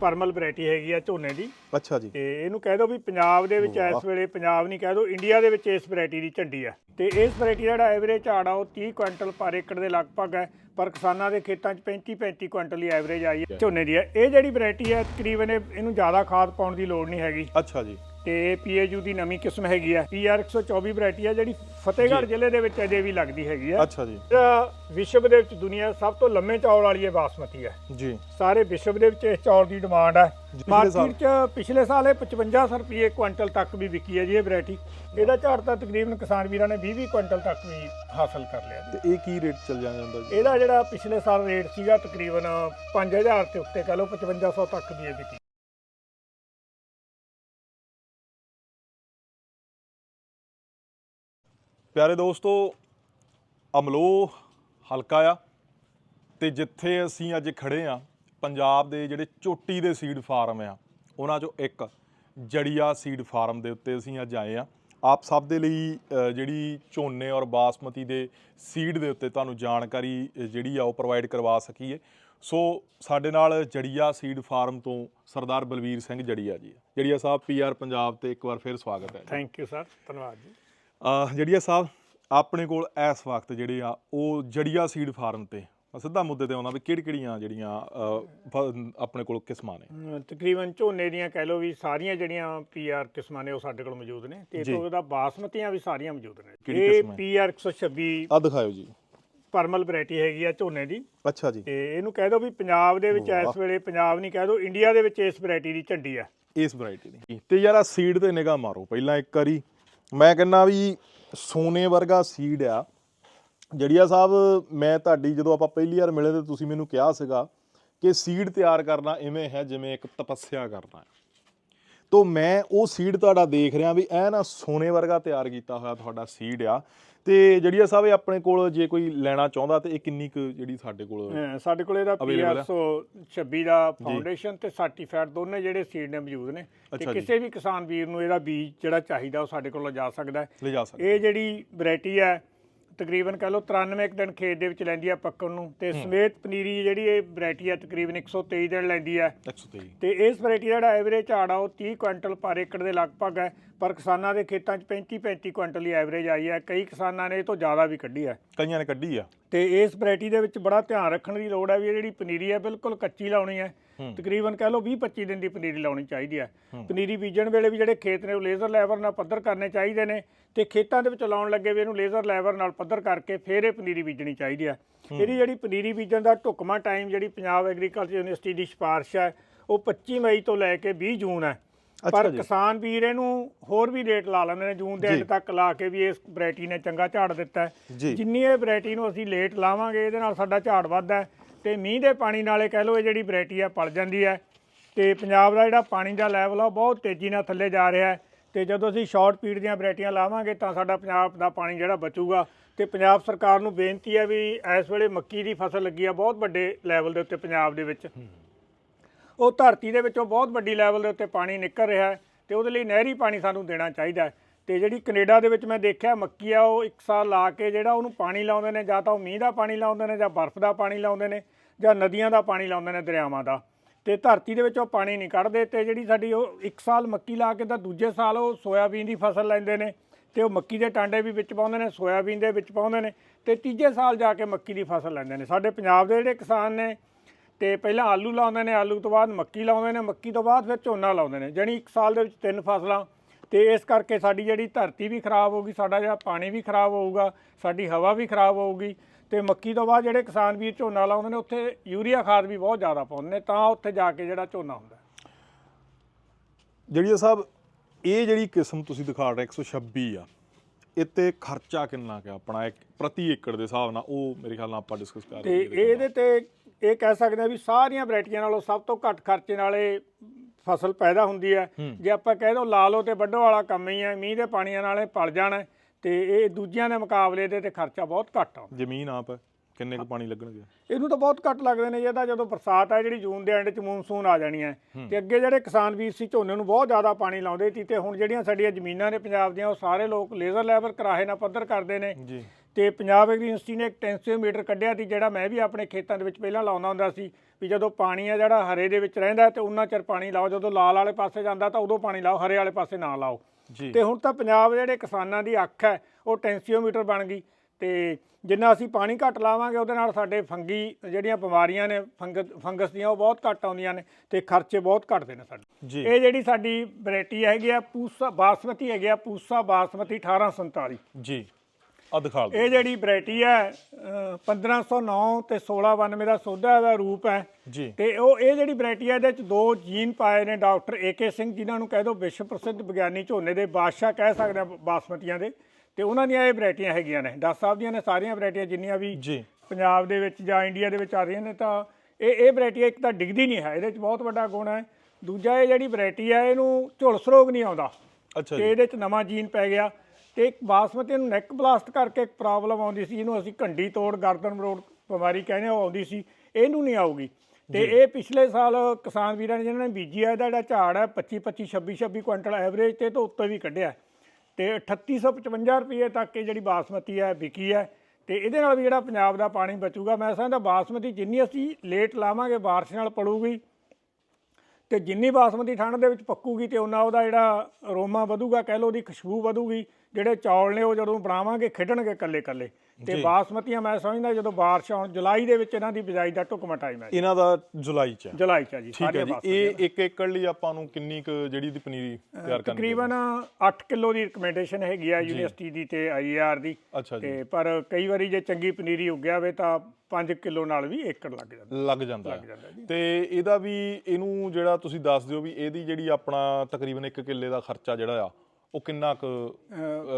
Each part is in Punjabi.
ਪਰਮਲ ਵੈਰਾਈਟੀ ਹੈਗੀ ਆ ਝੋਨੇ ਦੀ। ਅੱਛਾ ਜੀ। ਤੇ ਇਹਨੂੰ ਕਹਿ ਦਿਓ ਵੀ ਪੰਜਾਬ ਦੇ ਵਿੱਚ। ਇਸ ਵੇਲੇ ਪੰਜਾਬ ਨਹੀਂ ਕਹਿ ਦਿਓ ਇੰਡੀਆ ਦੇ ਵਿੱਚ ਇਸ ਵੈਰਾਈਟੀ ਦੀ ਝੰਡੀ ਆ। ਤੇ ਇਸ ਵੈਰਾਈਟੀ ਦਾ ਜਿਹੜਾ ਐਵਰੇਜ ਝਾੜ ਆ ਉਹ 30 ਕੁਇੰਟਲ ਪਰ ਏਕੜ ਦੇ ਲਗਭਗ ਹੈ ਪਰ ਕਿਸਾਨਾਂ ਦੇ ਖੇਤਾਂ 'ਚ 35 35 ਕੁਇੰਟਲ ਦੀ ਐਵਰੇਜ ਆਈ ਹੈ ਝੋਨੇ ਦੀ ਹੈ ਇਹ ਜਿਹੜੀ ਵੈਰਾਈਟੀ ਹੈ ਤਕਰੀਬਨ ਇਹ- ਇਹਨੂੰ ਜ਼ਿਆਦਾ ਖਾਦ ਪਾਉਣ ਦੀ ਲੋੜ ਨਹੀਂ ਹੈਗੀ। ਅੱਛਾ ਜੀ। ਤੇ ਪੀਏਯੂ ਦੀ ਨਵੀਂ ਕਿਸਮ ਹੈਗੀ ਆ। ਪੀਆਰ 124 ਵੈਰਾਈਟੀ ਹੈ ਜਿਹੜੀ ਫਤਿਹਗੜ੍ਹ ਜ਼ਿਲ੍ਹੇ ਦੇ ਵਿੱਚ ਅਜੇ ਵੀ ਲੱਗਦੀ ਹੈਗੀ ਆ। ਅੱਛਾ ਜੀ। ਜਿਹੜਾ ਵਿਸ਼ਵ ਦੇ ਵਿੱਚ ਦੁਨੀਆ ਸਭ ਤੋਂ ਲੰਮੇ ਚੌਲ ਵਾਲੀ ਇਹ ਬਾਸਮਤੀ ਹੈ ਜੀ। ਸਾਰੇ ਵਿਸ਼ਵ ਦੇ ਵਿੱਚ ਇਸ ਚੌਲ ਦੀ ਡਿਮਾਂਡ ਹੈ ਮਾਰਕੀਟ 'ਚ ਪਿਛਲੇ ਸਾਲ ਇਹ 5500 ਰੁਪਏ ਕੁਇੰਟਲ ਤੱਕ ਵੀ ਵਿਕੀ ਹੈ ਜੀ ਇਹ ਵੈਰਾਈਟੀ। ਇਹਦਾ ਝਾੜ ਤਾਂ ਤਕਰੀਬਨ ਕਿਸਾਨ ਵੀਰਾਂ ਨੇ 20-20 ਕੁਇੰਟਲ ਤੱਕ ਵੀ ਹਾਸਲ ਕਰ ਲਿਆ ਜੀ। ਤੇ ਇਹ ਕੀ ਰੇਟ ਚੱਲ ਜਾਂਦਾ ਜੀ? ਇਹਦਾ ਜਿਹੜਾ ਪਿਛਲੇ ਸਾਲ ਰੇਟ ਸੀਗਾ ਤਕਰੀਬਨ 5000 ਤੇ ਉੱਤੇ ਕਹ ਲਓ 5500 ਤੱਕ ਵੀ ਇਹ ਵਿਕੀ। ਪਿਆਰੇ ਦੋਸਤੋ, ਅਮਲੋ ਹਲਕਾ ਆ ਤੇ ਜਿੱਥੇ ਅਸੀਂ ਅੱਜ ਖੜੇ ਆ, ਪੰਜਾਬ ਦੇ ਜਿਹੜੇ ਚੋਟੀ ਦੇ ਸੀਡ ਫਾਰਮ ਆ, ਉਹਨਾਂ ਚੋਂ ਇੱਕ ਜੜੀਆ ਸੀਡ ਫਾਰਮ ਦੇ ਉੱਤੇ ਅਸੀਂ ਅੱਜ ਆਏ ਆ। ਆਪ ਸਭ ਦੇ ਲਈ ਜਿਹੜੀ ਝੋਨੇ ਔਰ ਬਾਸਮਤੀ ਦੇ ਸੀਡ ਦੇ ਉੱਤੇ ਤੁਹਾਨੂੰ ਜਾਣਕਾਰੀ ਜਿਹੜੀ ਆ ਉਹ ਪ੍ਰੋਵਾਈਡ ਕਰਵਾ ਸਕੀਏ। ਸੋ ਸਾਡੇ ਨਾਲ ਜੜੀਆ ਸੀਡ ਫਾਰਮ ਤੋਂ ਸਰਦਾਰ ਬਲਵੀਰ ਸਿੰਘ ਜੜੀਆ ਜੀ ਜੜੀਆ ਸਾਹਿਬ ਪੀਆਰ ਪੰਜਾਬ ਤੇ ਇੱਕ ਵਾਰ ਫਿਰ ਸਵਾਗਤ ਹੈ ਥੈਂਕ ਯੂ ਸਰ ਧੰਨਵਾਦ ਜੀ। ਜੜੀਆ ਸਾਹਿਬ ਆਪਣੇ ਕੋਲ ਇਸ ਵਕਤ ਜਿਹੜੇ ਆ ਉਹ ਜੜੀਆ ਸੀਡ ਫਾਰਮ ਤੇ। ਮੈਂ ਸਿੱਧਾ ਮੁੱਦੇ ਤੇ ਆਉਣਾ ਵੀ ਕਿਹੜੀ ਕਿਹੜੀਆਂ ਜਿਹੜੀਆਂ ਫ- ਆਪਣੇ ਕੋਲ ਕਿਸਮਾਂ ਨੇ। ਅਮ ਤਕਰੀਬਨ ਝੋਨੇ ਦੀਆਂ ਕਹਿ ਲਓ ਵੀ ਸਾਰੀਆਂ ਜਿਹੜੀਆਂ ਪੀਆਰ ਕਿਸਮਾਂ ਨੇ ਉਹ ਸਾਡੇ ਕੋਲ ਮੌਜੂਦ ਨੇ ਤੇ ਜੀ। ਇਤੋਂ ਉਹਦਾ ਬਾਸਮਤੀਆਂ ਵੀ ਸਾਰੀਆਂ ਮੌਜੂਦ ਨੇ। ਕਿਹੜੀ ਇਹ ਕਿਸਮ ਹੈ? ਪੀਆਰ 126 ਆ ਦਿਖਾਓ ਜੀ। ਪਰਮਲ ਵੈਰਾਈਟੀ ਹੈਗੀ ਆ ਝੋਨੇ ਦੀ। ਅੱਛਾ ਜੀ। ਤੇ ਇਹਨੂੰ ਕਹਿ ਦਿਓ ਵੀ ਪੰਜਾਬ ਦੇ ਵਿੱਚ। ਇਸ ਵੇਲੇ ਪੰਜਾਬ ਨਹੀਂ ਕਹਿ ਦਿਓ ਇੰਡੀਆ ਦੇ ਵਿੱਚ ਇਸ ਵੈਰਾਈਟੀ ਦੀ ਝੰਡੀ ਆ। ਇਸ ਵੈਰਾਈਟੀ ਦੀ। ਤੇ ਯਾਰ ਆ ਸੀਡ ਤੇ ਨਿਗਾਹ ਮਾਰੋ ਪਹਿਲਾਂ ਇੱਕ ਵਾਰੀ ਮੈਂ ਕਹਿੰਦਾ ਵੀ ਸੋਨੇ ਵਰਗਾ ਸੀਡ ਆ। ਜੜੀਆ ਸਾਹਿਬ, ਮੈਂ ਤੁਹਾਡੀ ਜਦੋਂ ਆਪਾਂ ਪਹਿਲੀ ਵਾਰ ਮਿਲੇ ਤੇ ਤੁਸੀਂ ਮੈਨੂੰ ਕਿਹਾ ਸੀਗਾ ਕਿ ਸੀਡ ਤਿਆਰ ਕਰਨਾ ਇਵੇਂ ਹੈ ਜਿਵੇਂ ਇੱਕ ਤਪੱਸਿਆ ਕਰਨਾ ਹੈ। ਤੋ ਮੈਂ ਉਹ ਸੀਡ ਤੁਹਾਡਾ ਦੇਖ ਰਿਹਾ ਵੀ ਐ ਨਾ ਸੋਨੇ ਵਰਗਾ ਤਿਆਰ ਕੀਤਾ ਹੋਇਆ ਤੁਹਾਡਾ ਸੀਡ ਆ। ਤੇ ਜੜੀਆ ਸਾਹਿਬ ਇਹ ਆਪਣੇ ਕੋਲ ਜੇ ਕੋਈ ਲੈਣਾ ਚਾਹੁੰਦਾ ਤੇ ਇਹ ਕਿੰਨੀ ਕੁ ਜਿਹੜੀ ਸਾਡੇ ਕੋਲ ਅਹ ਸਾਡੇ ਕੋਲ ਇਹਦਾ Available 126 ਦਾ ਫਾਊਂਡੇਸ਼ਨ ਤੇ ਸਰਟੀਫਾਈਡ ਦੋਨੇ ਜਿਹੜੇ ਸੀਡ ਨੇ ਮੌਜੂਦ ਨੇ ਤੇ ਅੱਛਾ ਜੀ। ਕਿਸੇ ਵੀ ਕਿਸਾਨ ਵੀਰ ਨੂੰ ਇਹਦਾ ਬੀਜ ਜਿਹੜਾ ਚਾਹੀਦਾ ਉਹ ਸਾਡੇ ਕੋਲ ਜਾ ਸਕਦਾ ਹੈ। ਲਿਜਾ ਸਕਦੇ ਇਹ ਜਿਹੜੀ ਵੈਰਾਈਟੀ ਹੈ ਤਕਰੀਬਨ ਕਹ ਲਓ 93 ਕੁ ਦਿਨ ਖੇਤ ਦੇ ਵਿੱਚ ਲੈਂਦੀ ਆ ਪੱਕਣ ਨੂੰ ਤੇ ਸਮੇਤ ਪਨੀਰੀ ਜਿਹੜੀ ਇਹ ਵੈਰਾਈਟੀ ਹੈ ਤਕਰੀਬਨ 123 ਦਿਨ ਲੈਂਦੀ ਹੈ 123 ਤੇ ਇਸ ਵੈਰਾਈਟੀ ਦਾ ਜਿਹੜਾ ਐਵਰੇਜ ਝਾੜ ਆ ਉਹ 30 ਕੁਇੰਟਲ ਪਰ ਏਕੜ ਦੇ ਲਗਭਗ ਹੈ। ਪਰ ਕਿਸਾਨਾਂ ਦੇ ਖੇਤਾਂ 'ਚ 35 35 ਕੁਇੰਟਲ ਦੀ ਐਵਰੇਜ ਆਈ ਹੈ। ਕਈ ਕਿਸਾਨਾਂ ਨੇ ਇਹ ਤੋਂ ਜ਼ਿਆਦਾ ਵੀ ਕੱਢੀ ਹੈ। ਕਈਆਂ ਨੇ ਕੱਢੀ ਆ। ਤੇ ਇਸ ਵੈਰਾਈਟੀ ਦੇ ਵਿੱਚ ਬੜਾ ਧਿਆਨ ਰੱਖਣ ਦੀ ਲੋੜ ਹੈ ਵੀ ਇਹ ਜਿਹੜੀ ਪਨੀਰੀ ਹੈ ਬਿਲਕੁਲ ਕੱਚੀ ਲਾਉਣੀ ਹੈ। ਤਕਰੀਬਨ ਕਹਿ ਲਓ 20-25 ਦਿਨ ਦੀ ਪਨੀਰੀ ਲਾਉਣੀ ਚਾਹੀਦੀ ਹੈ। ਪਨੀਰੀ ਬੀਜਣ ਵੇਲੇ ਵੀ ਜਿਹੜੇ ਖੇਤ ਨੇ ਉਹ ਲੇਜ਼ਰ ਲੈਵਲ ਨਾਲ ਪੱਧਰ ਕਰਨੇ ਚਾਹੀਦੇ ਨੇ ਤੇ ਖੇਤਾਂ ਦੇ ਵਿੱਚ ਲਾਉਣ ਲੱਗੇ ਵੀ ਇਹਨੂੰ ਲੇਜ਼ਰ ਲੈਵਲ ਨਾਲ ਪੱਧਰ ਕਰਕੇ ਫਿਰ ਇਹ ਪਨੀਰੀ ਬੀਜਣੀ ਚਾਹੀਦੀ ਹੈ। ਇਹਦੀ ਜਿਹੜੀ ਪਨੀਰੀ ਬੀਜਣ ਦਾ ਢੁਕਵਾਂ ਟਾਈਮ ਜਿਹੜੀ ਪੰਜਾਬ ਐਗਰੀਕਲਚਰ ਯੂਨੀਵਰਸਿਟੀ ਦੀ ਸਿਫਾਰਿਸ਼ ਹੈ ਉਹ 25 ਮਈ ਤੋਂ ਲੈ ਕੇ 20 ਜੂਨ ਹੈ। ਪਰ। ਕਿਸਾਨ ਵੀਰ ਇਹਨੂੰ ਹੋਰ ਵੀ ਰੇਟ ਲਾ ਲੈਂਦੇ ਨੇ ਜੂਨ ਦੇ। ਐਂਡ ਤੱਕ ਲਾ ਕੇ ਵੀ ਇਸ ਵੈਰਾਈਟੀ ਨੇ ਚੰਗਾ ਝਾੜ ਦਿੱਤਾ ਜਿੰਨੀ ਇਹ ਵੈਰਾਈਟੀ ਨੂੰ ਅਸੀਂ ਲੇਟ ਲਾਵਾਂਗੇ ਇਹਦੇ ਨਾਲ ਸਾਡਾ ਝਾੜ ਵੱਧਦਾ ਤੇ ਮੀਂਹ ਦੇ ਪਾਣੀ ਨਾਲੇ ਕਹਿ ਲਓ ਇਹ ਜਿਹੜੀ ਵੈਰਾਈਟੀ ਆ ਪਲ ਜਾਂਦੀ ਹੈ। ਤੇ ਪੰਜਾਬ ਦਾ ਜਿਹੜਾ ਪਾਣੀ ਦਾ ਲੈਵਲ ਆ ਬਹੁਤ ਤੇਜ਼ੀ ਨਾਲ ਥੱਲੇ ਜਾ ਰਿਹਾ ਹੈ। ਤੇ ਜਦੋਂ ਅਸੀਂ ਸ਼ਾਰਟ ਪੀੜ ਦੀਆਂ ਵੈਰਾਈਟੀਆਂ ਲਾਵਾਂਗੇ ਤਾਂ ਸਾਡਾ ਪੰਜਾਬ ਦਾ ਪਾਣੀ ਜਿਹੜਾ ਬਚੂਗਾ। ਤੇ ਪੰਜਾਬ ਸਰਕਾਰ ਨੂੰ ਬੇਨਤੀ ਹੈ ਵੀ ਇਸ ਵੇਲੇ ਮੱਕੀ ਦੀ ਫਸਲ ਲੱਗੀ ਆ ਬਹੁਤ ਵੱਡੇ ਲੈਵਲ ਦੇ ਉੱਤੇ ਪੰਜਾਬ ਦੇ ਵਿੱਚ। ਉਹ ਧਰਤੀ ਦੇ ਵਿੱਚੋਂ ਬਹੁਤ ਵੱਡੀ ਲੈਵਲ ਦੇ ਉੱਤੇ ਪਾਣੀ ਨਿਕਲ ਰਿਹਾ ਹੈ ਤੇ ਉਹਦੇ ਲਈ ਨਹਿਰੀ ਪਾਣੀ ਸਾਨੂੰ ਦੇਣਾ ਚਾਹੀਦਾ ਹੈ। ਤੇ ਜਿਹੜੀ ਕੈਨੇਡਾ ਦੇ ਵਿੱਚ ਮੈਂ ਦੇਖਿਆ ਮੱਕੀ ਆ, ਉਹ ਇੱਕ ਸਾਲ ਲਾ ਕੇ ਜਿਹੜਾ ਉਹਨੂੰ ਪਾਣੀ ਲਾਉਂਦੇ ਨੇ, ਜਾਂ ਤਾਂ ਉਹ ਮੀਂਹ ਦਾ ਪਾਣੀ ਲਾਉਂਦੇ ਨੇ, ਜਾਂ ਬਰਫ਼ ਦਾ ਪਾਣੀ ਲਾਉਂਦੇ ਨੇ, ਜਾਂ ਨਦੀਆਂ ਦਾ ਪਾਣੀ ਲਾਉਂਦੇ ਨੇ, ਦਰਿਆਵਾਂ ਦਾ। ਤੇ ਧਰਤੀ ਦੇ ਵਿੱਚ ਉਹ ਪਾਣੀ ਨਹੀਂ ਕੱਢਦੇ ਤੇ ਜਿਹੜੀ ਸਾਡੀ ਉਹ ਇੱਕ ਸਾਲ ਮੱਕੀ ਲਾ ਕੇ ਤਾਂ ਦੂਜੇ ਸਾਲ ਉਹ ਸੋਇਆਬੀਨ ਦੀ ਫਸਲ ਲੈਂਦੇ ਨੇ ਤੇ ਉਹ ਮੱਕੀ ਦੇ ਟਾਂਡੇ ਵੀ ਵਿੱਚ ਪਾਉਂਦੇ ਨੇ, ਸੋਇਆਬੀਨ ਦੇ ਵਿੱਚ ਪਾਉਂਦੇ ਨੇ ਤੇ ਤੀਜੇ ਸਾਲ ਜਾ ਕੇ ਮੱਕੀ ਦੀ ਫਸਲ ਲੈਂਦੇ ਨੇ। ਸਾਡੇ ਪੰਜਾਬ ਦੇ ਜਿਹੜੇ ਕਿਸਾਨ ਨੇ ਤੇ ਪਹਿਲਾਂ ਆਲੂ ਲਾਉਂਦੇ ਨੇ ਆਲੂ ਤੋਂ ਬਾਅਦ ਮੱਕੀ ਲਾਉਂਦੇ ਨੇ ਮੱਕੀ ਤੋਂ ਬਾਅਦ ਫਿਰ ਝੋਨਾ ਲਾਉਂਦੇ ਨੇ। ਜਾਣੀ ਇੱਕ ਸਾਲ ਦੇ ਵਿੱਚ ਤਿੰਨ ਫਸਲਾਂ। ਤੇ ਇਸ ਕਰਕੇ ਸਾਡੀ ਜਿਹੜੀ ਧਰਤੀ ਵੀ ਖਰਾਬ ਹੋਊਗੀ ਸਾਡਾ ਜਿਹੜਾ ਪਾਣੀ ਵੀ ਖਰਾਬ ਹੋਊਗਾ ਸਾਡੀ ਹਵਾ ਵੀ ਖਰਾਬ ਹੋਊਗੀ ਤੇ ਮੱਕੀ ਤੋਂ ਬਾਅਦ ਜਿਹੜੇ ਕਿਸਾਨ ਵੀਰ ਝੋਨਾ ਲਾਉਂਦੇ ਨੇ ਉੱਥੇ ਯੂਰੀਆ ਖਾਦ ਵੀ ਬਹੁਤ ਜ਼ਿਆਦਾ ਪਾਉਂਦੇ ਨੇ ਤਾਂ ਉੱਥੇ ਜਾ ਕੇ ਜਿਹੜਾ ਝੋਨਾ ਹੁੰਦਾ ਜੜੀਆ ਸਾਹਿਬ ਇਹ ਜਿਹੜੀ ਕਿਸਮ ਤੁਸੀਂ ਦਿਖਾ ਰਹੇ 126 ਆ ਇੱਥੇ ਖਰਚਾ ਕਿੰਨਾ ਕਿ ਆਪਣਾ ਇੱਕ ਪ੍ਰਤੀ ਏਕੜ ਦੇ ਹਿਸਾਬ ਨਾਲ ਉਹ ਮੇਰੇ ਖਿਆਲ ਨਾਲ ਆਪਾਂ ਡਿਸਕਸ ਕਰ ਤੇ ਰਹੇ ਇਹਦੇ ਤੇ ਇਹ ਕਹਿ ਸਕਦੇ ਆ ਵੀ ਸਾਰੀਆਂ ਵੈਰਾਈਟੀਆਂ ਨਾਲੋਂ ਸਭ ਤੋਂ ਘੱਟ ਖਰਚੇ ਨਾਲ ਫਸਲ ਪੈਦਾ ਹੁੰਦੀ ਹੈ। ਜੇ ਆਪਾਂ ਕਹਿ ਦੋ ਲਾ ਲਓ ਤੇ ਵੱਢੋ ਵਾਲਾ ਕੰਮ ਹੀ ਹੈ ਮੀਂਹ ਦੇ ਪਾਣੀਆਂ ਨਾਲ ਪਲ ਜਾਣਾ ਤੇ ਇਹ ਦੂਜਿਆਂ ਦੇ ਮੁਕਾਬਲੇ ਇਹਦੇ ਤੇ ਖਰਚਾ ਬਹੁਤ ਘੱਟ ਆਉਂਦਾ ਜ਼ਮੀਨ ਆਪ ਕਿੰਨੇ ਕੁ ਪਾਣੀ ਲੱਗਣਗੇ? ਇਹਨੂੰ ਤਾਂ ਬਹੁਤ ਘੱਟ ਲੱਗਦੇ ਨੇ ਇਹਦਾ ਜਦੋਂ ਬਰਸਾਤ ਹੈ ਜਿਹੜੀ ਜੂਨ ਦੇ ਐਂਡ 'ਚ ਮੂਨਸੂਨ ਆ ਜਾਣੀ ਹੈ। ਤੇ ਅੱਗੇ ਜਿਹੜੇ ਕਿਸਾਨ ਵੀਰ ਸੀ ਝੋਨੇ ਨੂੰ ਬਹੁਤ ਜ਼ਿਆਦਾ ਪਾਣੀ ਲਾਉਂਦੇ ਸੀ ਤੇ ਹੁਣ ਜਿਹੜੀਆਂ ਸਾਡੀਆਂ ਜ਼ਮੀਨਾਂ ਨੇ ਪੰਜਾਬ ਦੀਆਂ ਉਹ ਸਾਰੇ ਲੋਕ ਲੇਜ਼ਰ ਲੈਵਲ ਕਰਾਹੇ ਨਾਲ ਪੱਧਰ ਕਰਦੇ ਨੇ। ਜੀ। ਤੇ ਪੰਜਾਬ ਐਗਰੀ ਯੂਨੀਵਰਸਿਟੀ ਨੇ ਇੱਕ ਟੈਂਸਿਓ ਮੀਟਰ ਕੱਢਿਆ ਸੀ ਜਿਹੜਾ ਮੈਂ ਵੀ ਆਪਣੇ ਖੇਤਾਂ ਦੇ ਵਿੱਚ ਪਹਿਲਾਂ ਲਾਉਂਦਾ ਹੁੰਦਾ ਸੀ ਵੀ ਜਦੋਂ ਪਾਣੀ ਆ ਜਿਹੜਾ ਹਰੇ ਦੇ ਵਿੱਚ ਰਹਿੰਦਾ ਤੇ ਉਹਨਾਂ ਚਿਰ ਪਾਣੀ ਲਾਓ ਜਦੋਂ ਲਾਲ ਵਾਲੇ ਪਾਸੇ ਜਾਂਦਾ ਤਾਂ ਉਦੋਂ ਪਾਣੀ ਲਾਓ ਹਰੇ ਵਾਲੇ ਪਾਸੇ ਨਾ ਲਾਓ। ਜੀ। ਤੇ ਹੁਣ ਤਾਂ ਪੰਜਾਬ ਜਿਹੜੇ ਕਿਸਾਨਾਂ ਦੀ ਅੱਖ ਹੈ ਉਹ ਟੈਂਸੀਓਮੀਟਰ ਬਣ ਗਈ ਤੇ ਜਿੰਨਾ ਅਸੀਂ ਪਾਣੀ ਘੱਟ ਲਾਵਾਂਗੇ ਉਹਦੇ ਨਾਲ ਸਾਡੇ ਫੰਗੀ ਜਿਹੜੀਆਂ ਬਿਮਾਰੀਆਂ ਨੇ ਫੰਗਸ ਦੀਆਂ ਉਹ ਬਹੁਤ ਘੱਟ ਆਉਂਦੀਆਂ ਨੇ ਤੇ ਖਰਚੇ ਬਹੁਤ ਘਟਦੇ ਨੇ ਸਾਡੇ। ਇਹ ਜਿਹੜੀ ਸਾਡੀ ਵੈਰਾਈਟੀ ਹੈਗੀ ਆ ਪੂਸਾ ਬਾਸਮਤੀ ਹੈਗੀ ਆ ਪੂਸਾ ਬਾਸਮਤੀ 1847 ਜੀ। ਆ ਦਿਖਾ ਦਿਓ ਇਹ ਜਿਹੜੀ ਵੈਰਾਈਟੀ ਹੈ ਅਹ 1509 ਤੇ 1692 ਦਾ ਸੋਧਾ ਦਾ ਰੂਪ ਹੈ। ਜੀ। ਤੇ ਉਹ ਇਹ ਜਿਹੜੀ ਵੈਰਾਈਟੀ ਹੈ ਇਹਦੇ ਚ ਦੋ ਜੀਨ ਪਾਏ ਨੇ ਡਾਕਟਰ ਏਕੇ ਸਿੰਘ ਜਿਨ੍ਹਾਂ ਨੂੰ ਕਹਿ ਦੋ ਵਿਸ਼ਵ ਪ੍ਰਸਿੱਧ ਵਿਗਿਆਨੀ ਝੋਨੇ ਦੇ ਬਾਦਸ਼ਾਹ ਕਹਿ ਸਕਦੇ ਆ ਬਾਸਮਤੀਆਂ ਦੇ। ਤੇ ਉਹਨਾਂ ਦੀਆਂ ਇਹ ਵੈਰਾਈਟੀਆਂ ਹੈਗੀਆਂ ਨੇ। ਡਾਕਟਰ ਸਾਹਿਬ ਦੀਆਂ ਨੇ ਸਾਰੀਆਂ ਵੈਰਾਈਟੀਆਂ ਜਿੰਨੀਆਂ ਵੀ ਜੀ। ਪੰਜਾਬ ਦੇ ਵਿੱਚ ਜਾਂ ਇੰਡੀਆ ਦੇ ਵਿੱਚ ਆ ਰਹੀਆਂ ਨੇ ਤਾਂ ਇਹ ਇਹ ਵੈਰਾਈਟੀ ਇੱਕ ਤਾਂ ਡਿੱਗਦੀ ਨਹੀਂ ਹੈ। ਇਹਦੇ ਚ ਬਹੁਤ ਵੱਡਾ ਗੁਣ ਹੈ। ਦੂਜਾ ਇਹ ਜਿਹੜੀ ਵੈਰਾਈਟੀ ਹੈ ਇਹਨੂੰ ਝੁਲਸ ਰੋਗ ਨਹੀਂ ਆਉਂਦਾ। ਅੱਛਾ ਤੇ ਜੀ। ਇਹਦੇ ਚ ਨਵਾਂ ਜੀਨ ਪੈ ਗਿਆ। ਤੇ ਇੱਕ ਬਾਸਮਤੀ ਨੂੰ ਨੈਕ ਬਲਾਸਟ ਕਰਕੇ ਇੱਕ ਪ੍ਰੋਬਲਮ ਆਉਂਦੀ ਸੀ ਜਿਹਨੂੰ ਅਸੀਂ ਘੰਡੀ ਤੋੜ ਗਰਦਨ ਮਰੋੜ ਬਿਮਾਰੀ ਕਹਿੰਦੇ ਉਹ ਆਉਂਦੀ ਸੀ ਇਹਨੂੰ ਨਹੀਂ ਆਊਗੀ। ਤੇ ਇਹ ਪਿਛਲੇ ਸਾਲ ਕਿਸਾਨ ਵੀਰਾਂ ਨੇ ਜਿਹਨਾਂ ਨੇ ਬੀਜੀ ਆ ਇਹਦਾ ਜਿਹੜਾ ਝਾੜ ਹੈ 25 25 26 26 ਕੁਇੰਟਲ ਐਵਰੇਜ ਤੇ ਤੋਂ ਉੱਤੇ ਵੀ ਕੱਢਿਆ। ਤੇ 3855 ਰੁਪਏ ਤੱਕ ਇਹ ਜਿਹੜੀ ਬਾਸਮਤੀ ਹੈ ਵਿਕੀ ਹੈ ਤੇ ਇਹਦੇ ਨਾਲ ਵੀ ਜਿਹੜਾ ਪੰਜਾਬ ਦਾ ਪਾਣੀ ਬਚੂਗਾ ਮੈਂ ਸਮਝਦਾ ਬਾਸਮਤੀ ਜਿੰਨੀ ਅਸੀਂ ਲੇਟ ਲਾਵਾਂਗੇ ਬਾਰਿਸ਼ ਨਾਲ ਪੜੂਗੀ ਤੇ ਜਿੰਨੀ ਬਾਸਮਤੀ ਠੰਡ ਦੇ ਵਿੱਚ ਪੱਕੂਗੀ ਤੇ ਉਹਨਾਂ ਉਹਦਾ ਜਿਹੜਾ ਅਰੋਮਾ ਵਧੂਗਾ ਕਹਿ ਲਓ ਉਹਦੀ ਖੁਸ਼ਬੂ ਵਧੂਗੀ ਜਿਹੜੇ ਚੌਲ ਨੇ ਉਹ ਜਦੋਂ ਬਣਾਵਾਂਗੇ ਖਿੱਡਣਗੇ ਕੱਲੇ ਕੱਲੇ ਤੇ ਬਾਸਮਤੀਆਂ ਮੈਂ ਸਮਝਦਾ ਜਦੋਂ ਬਾਰਿਸ਼ ਆਉਣ ਜੁਲਾਈ ਦੇ ਵਿੱਚ ਇਹਨਾਂ ਦੀ ਬਿਜਾਈ ਦਾ ਢੁਕਵਾਂ ਟਾਈਮ ਹੈ ਇਹਨਾਂ ਦਾ ਜੁਲਾਈ ਚ ਹੈ। ਜੁਲਾਈ ਚ ਜੀ ਠੀਕ ਹੈ ਜੀ। ਇਹ ਇੱਕ ਏਕੜ ਲਈ ਆਪਾਂ ਨੂੰ ਕਿੰਨੀ ਕੁ ਜਿਹੜੀ ਦੀ ਪਨੀਰੀ ਤਿਆਰ ਕਰਨੀ ਤਕਰੀਬਨ 8 ਕਿਲੋ ਦੀ ਰეკਮੈਂਡੇਸ਼ਨ ਹੈਗੀ ਆ ਯੂਨੀਵਰਸਿਟੀ ਦੀ ਤੇ ਆਈਆਰ ਦੀ। ਤੇ ਪਰ ਕਈ ਵਾਰੀ ਜੇ ਚੰਗੀ ਪਨੀਰੀ ਉੱਗਿਆ ਹੋਵੇ ਤਾਂ 5 ਕਿਲੋ ਨਾਲ ਵੀ ਏਕੜ ਲੱਗ ਜਾਂਦਾ। ਲੱਗ ਜਾਂਦਾ। ਤੇ ਇਹਦਾ ਵੀ ਇਹਨੂੰ ਜਿਹੜਾ ਤੁਸੀਂ ਦੱਸ ਦਿਓ ਵੀ ਇਹਦੀ ਜਿਹੜੀ ਆਪਣਾ ਤਕਰੀਬਨ 1 ਕਿੱਲੇ ਦਾ ਖਰਚਾ ਜਿਹੜਾ ਆ ਉਹ ਕਿੰਨਾ ਕੁ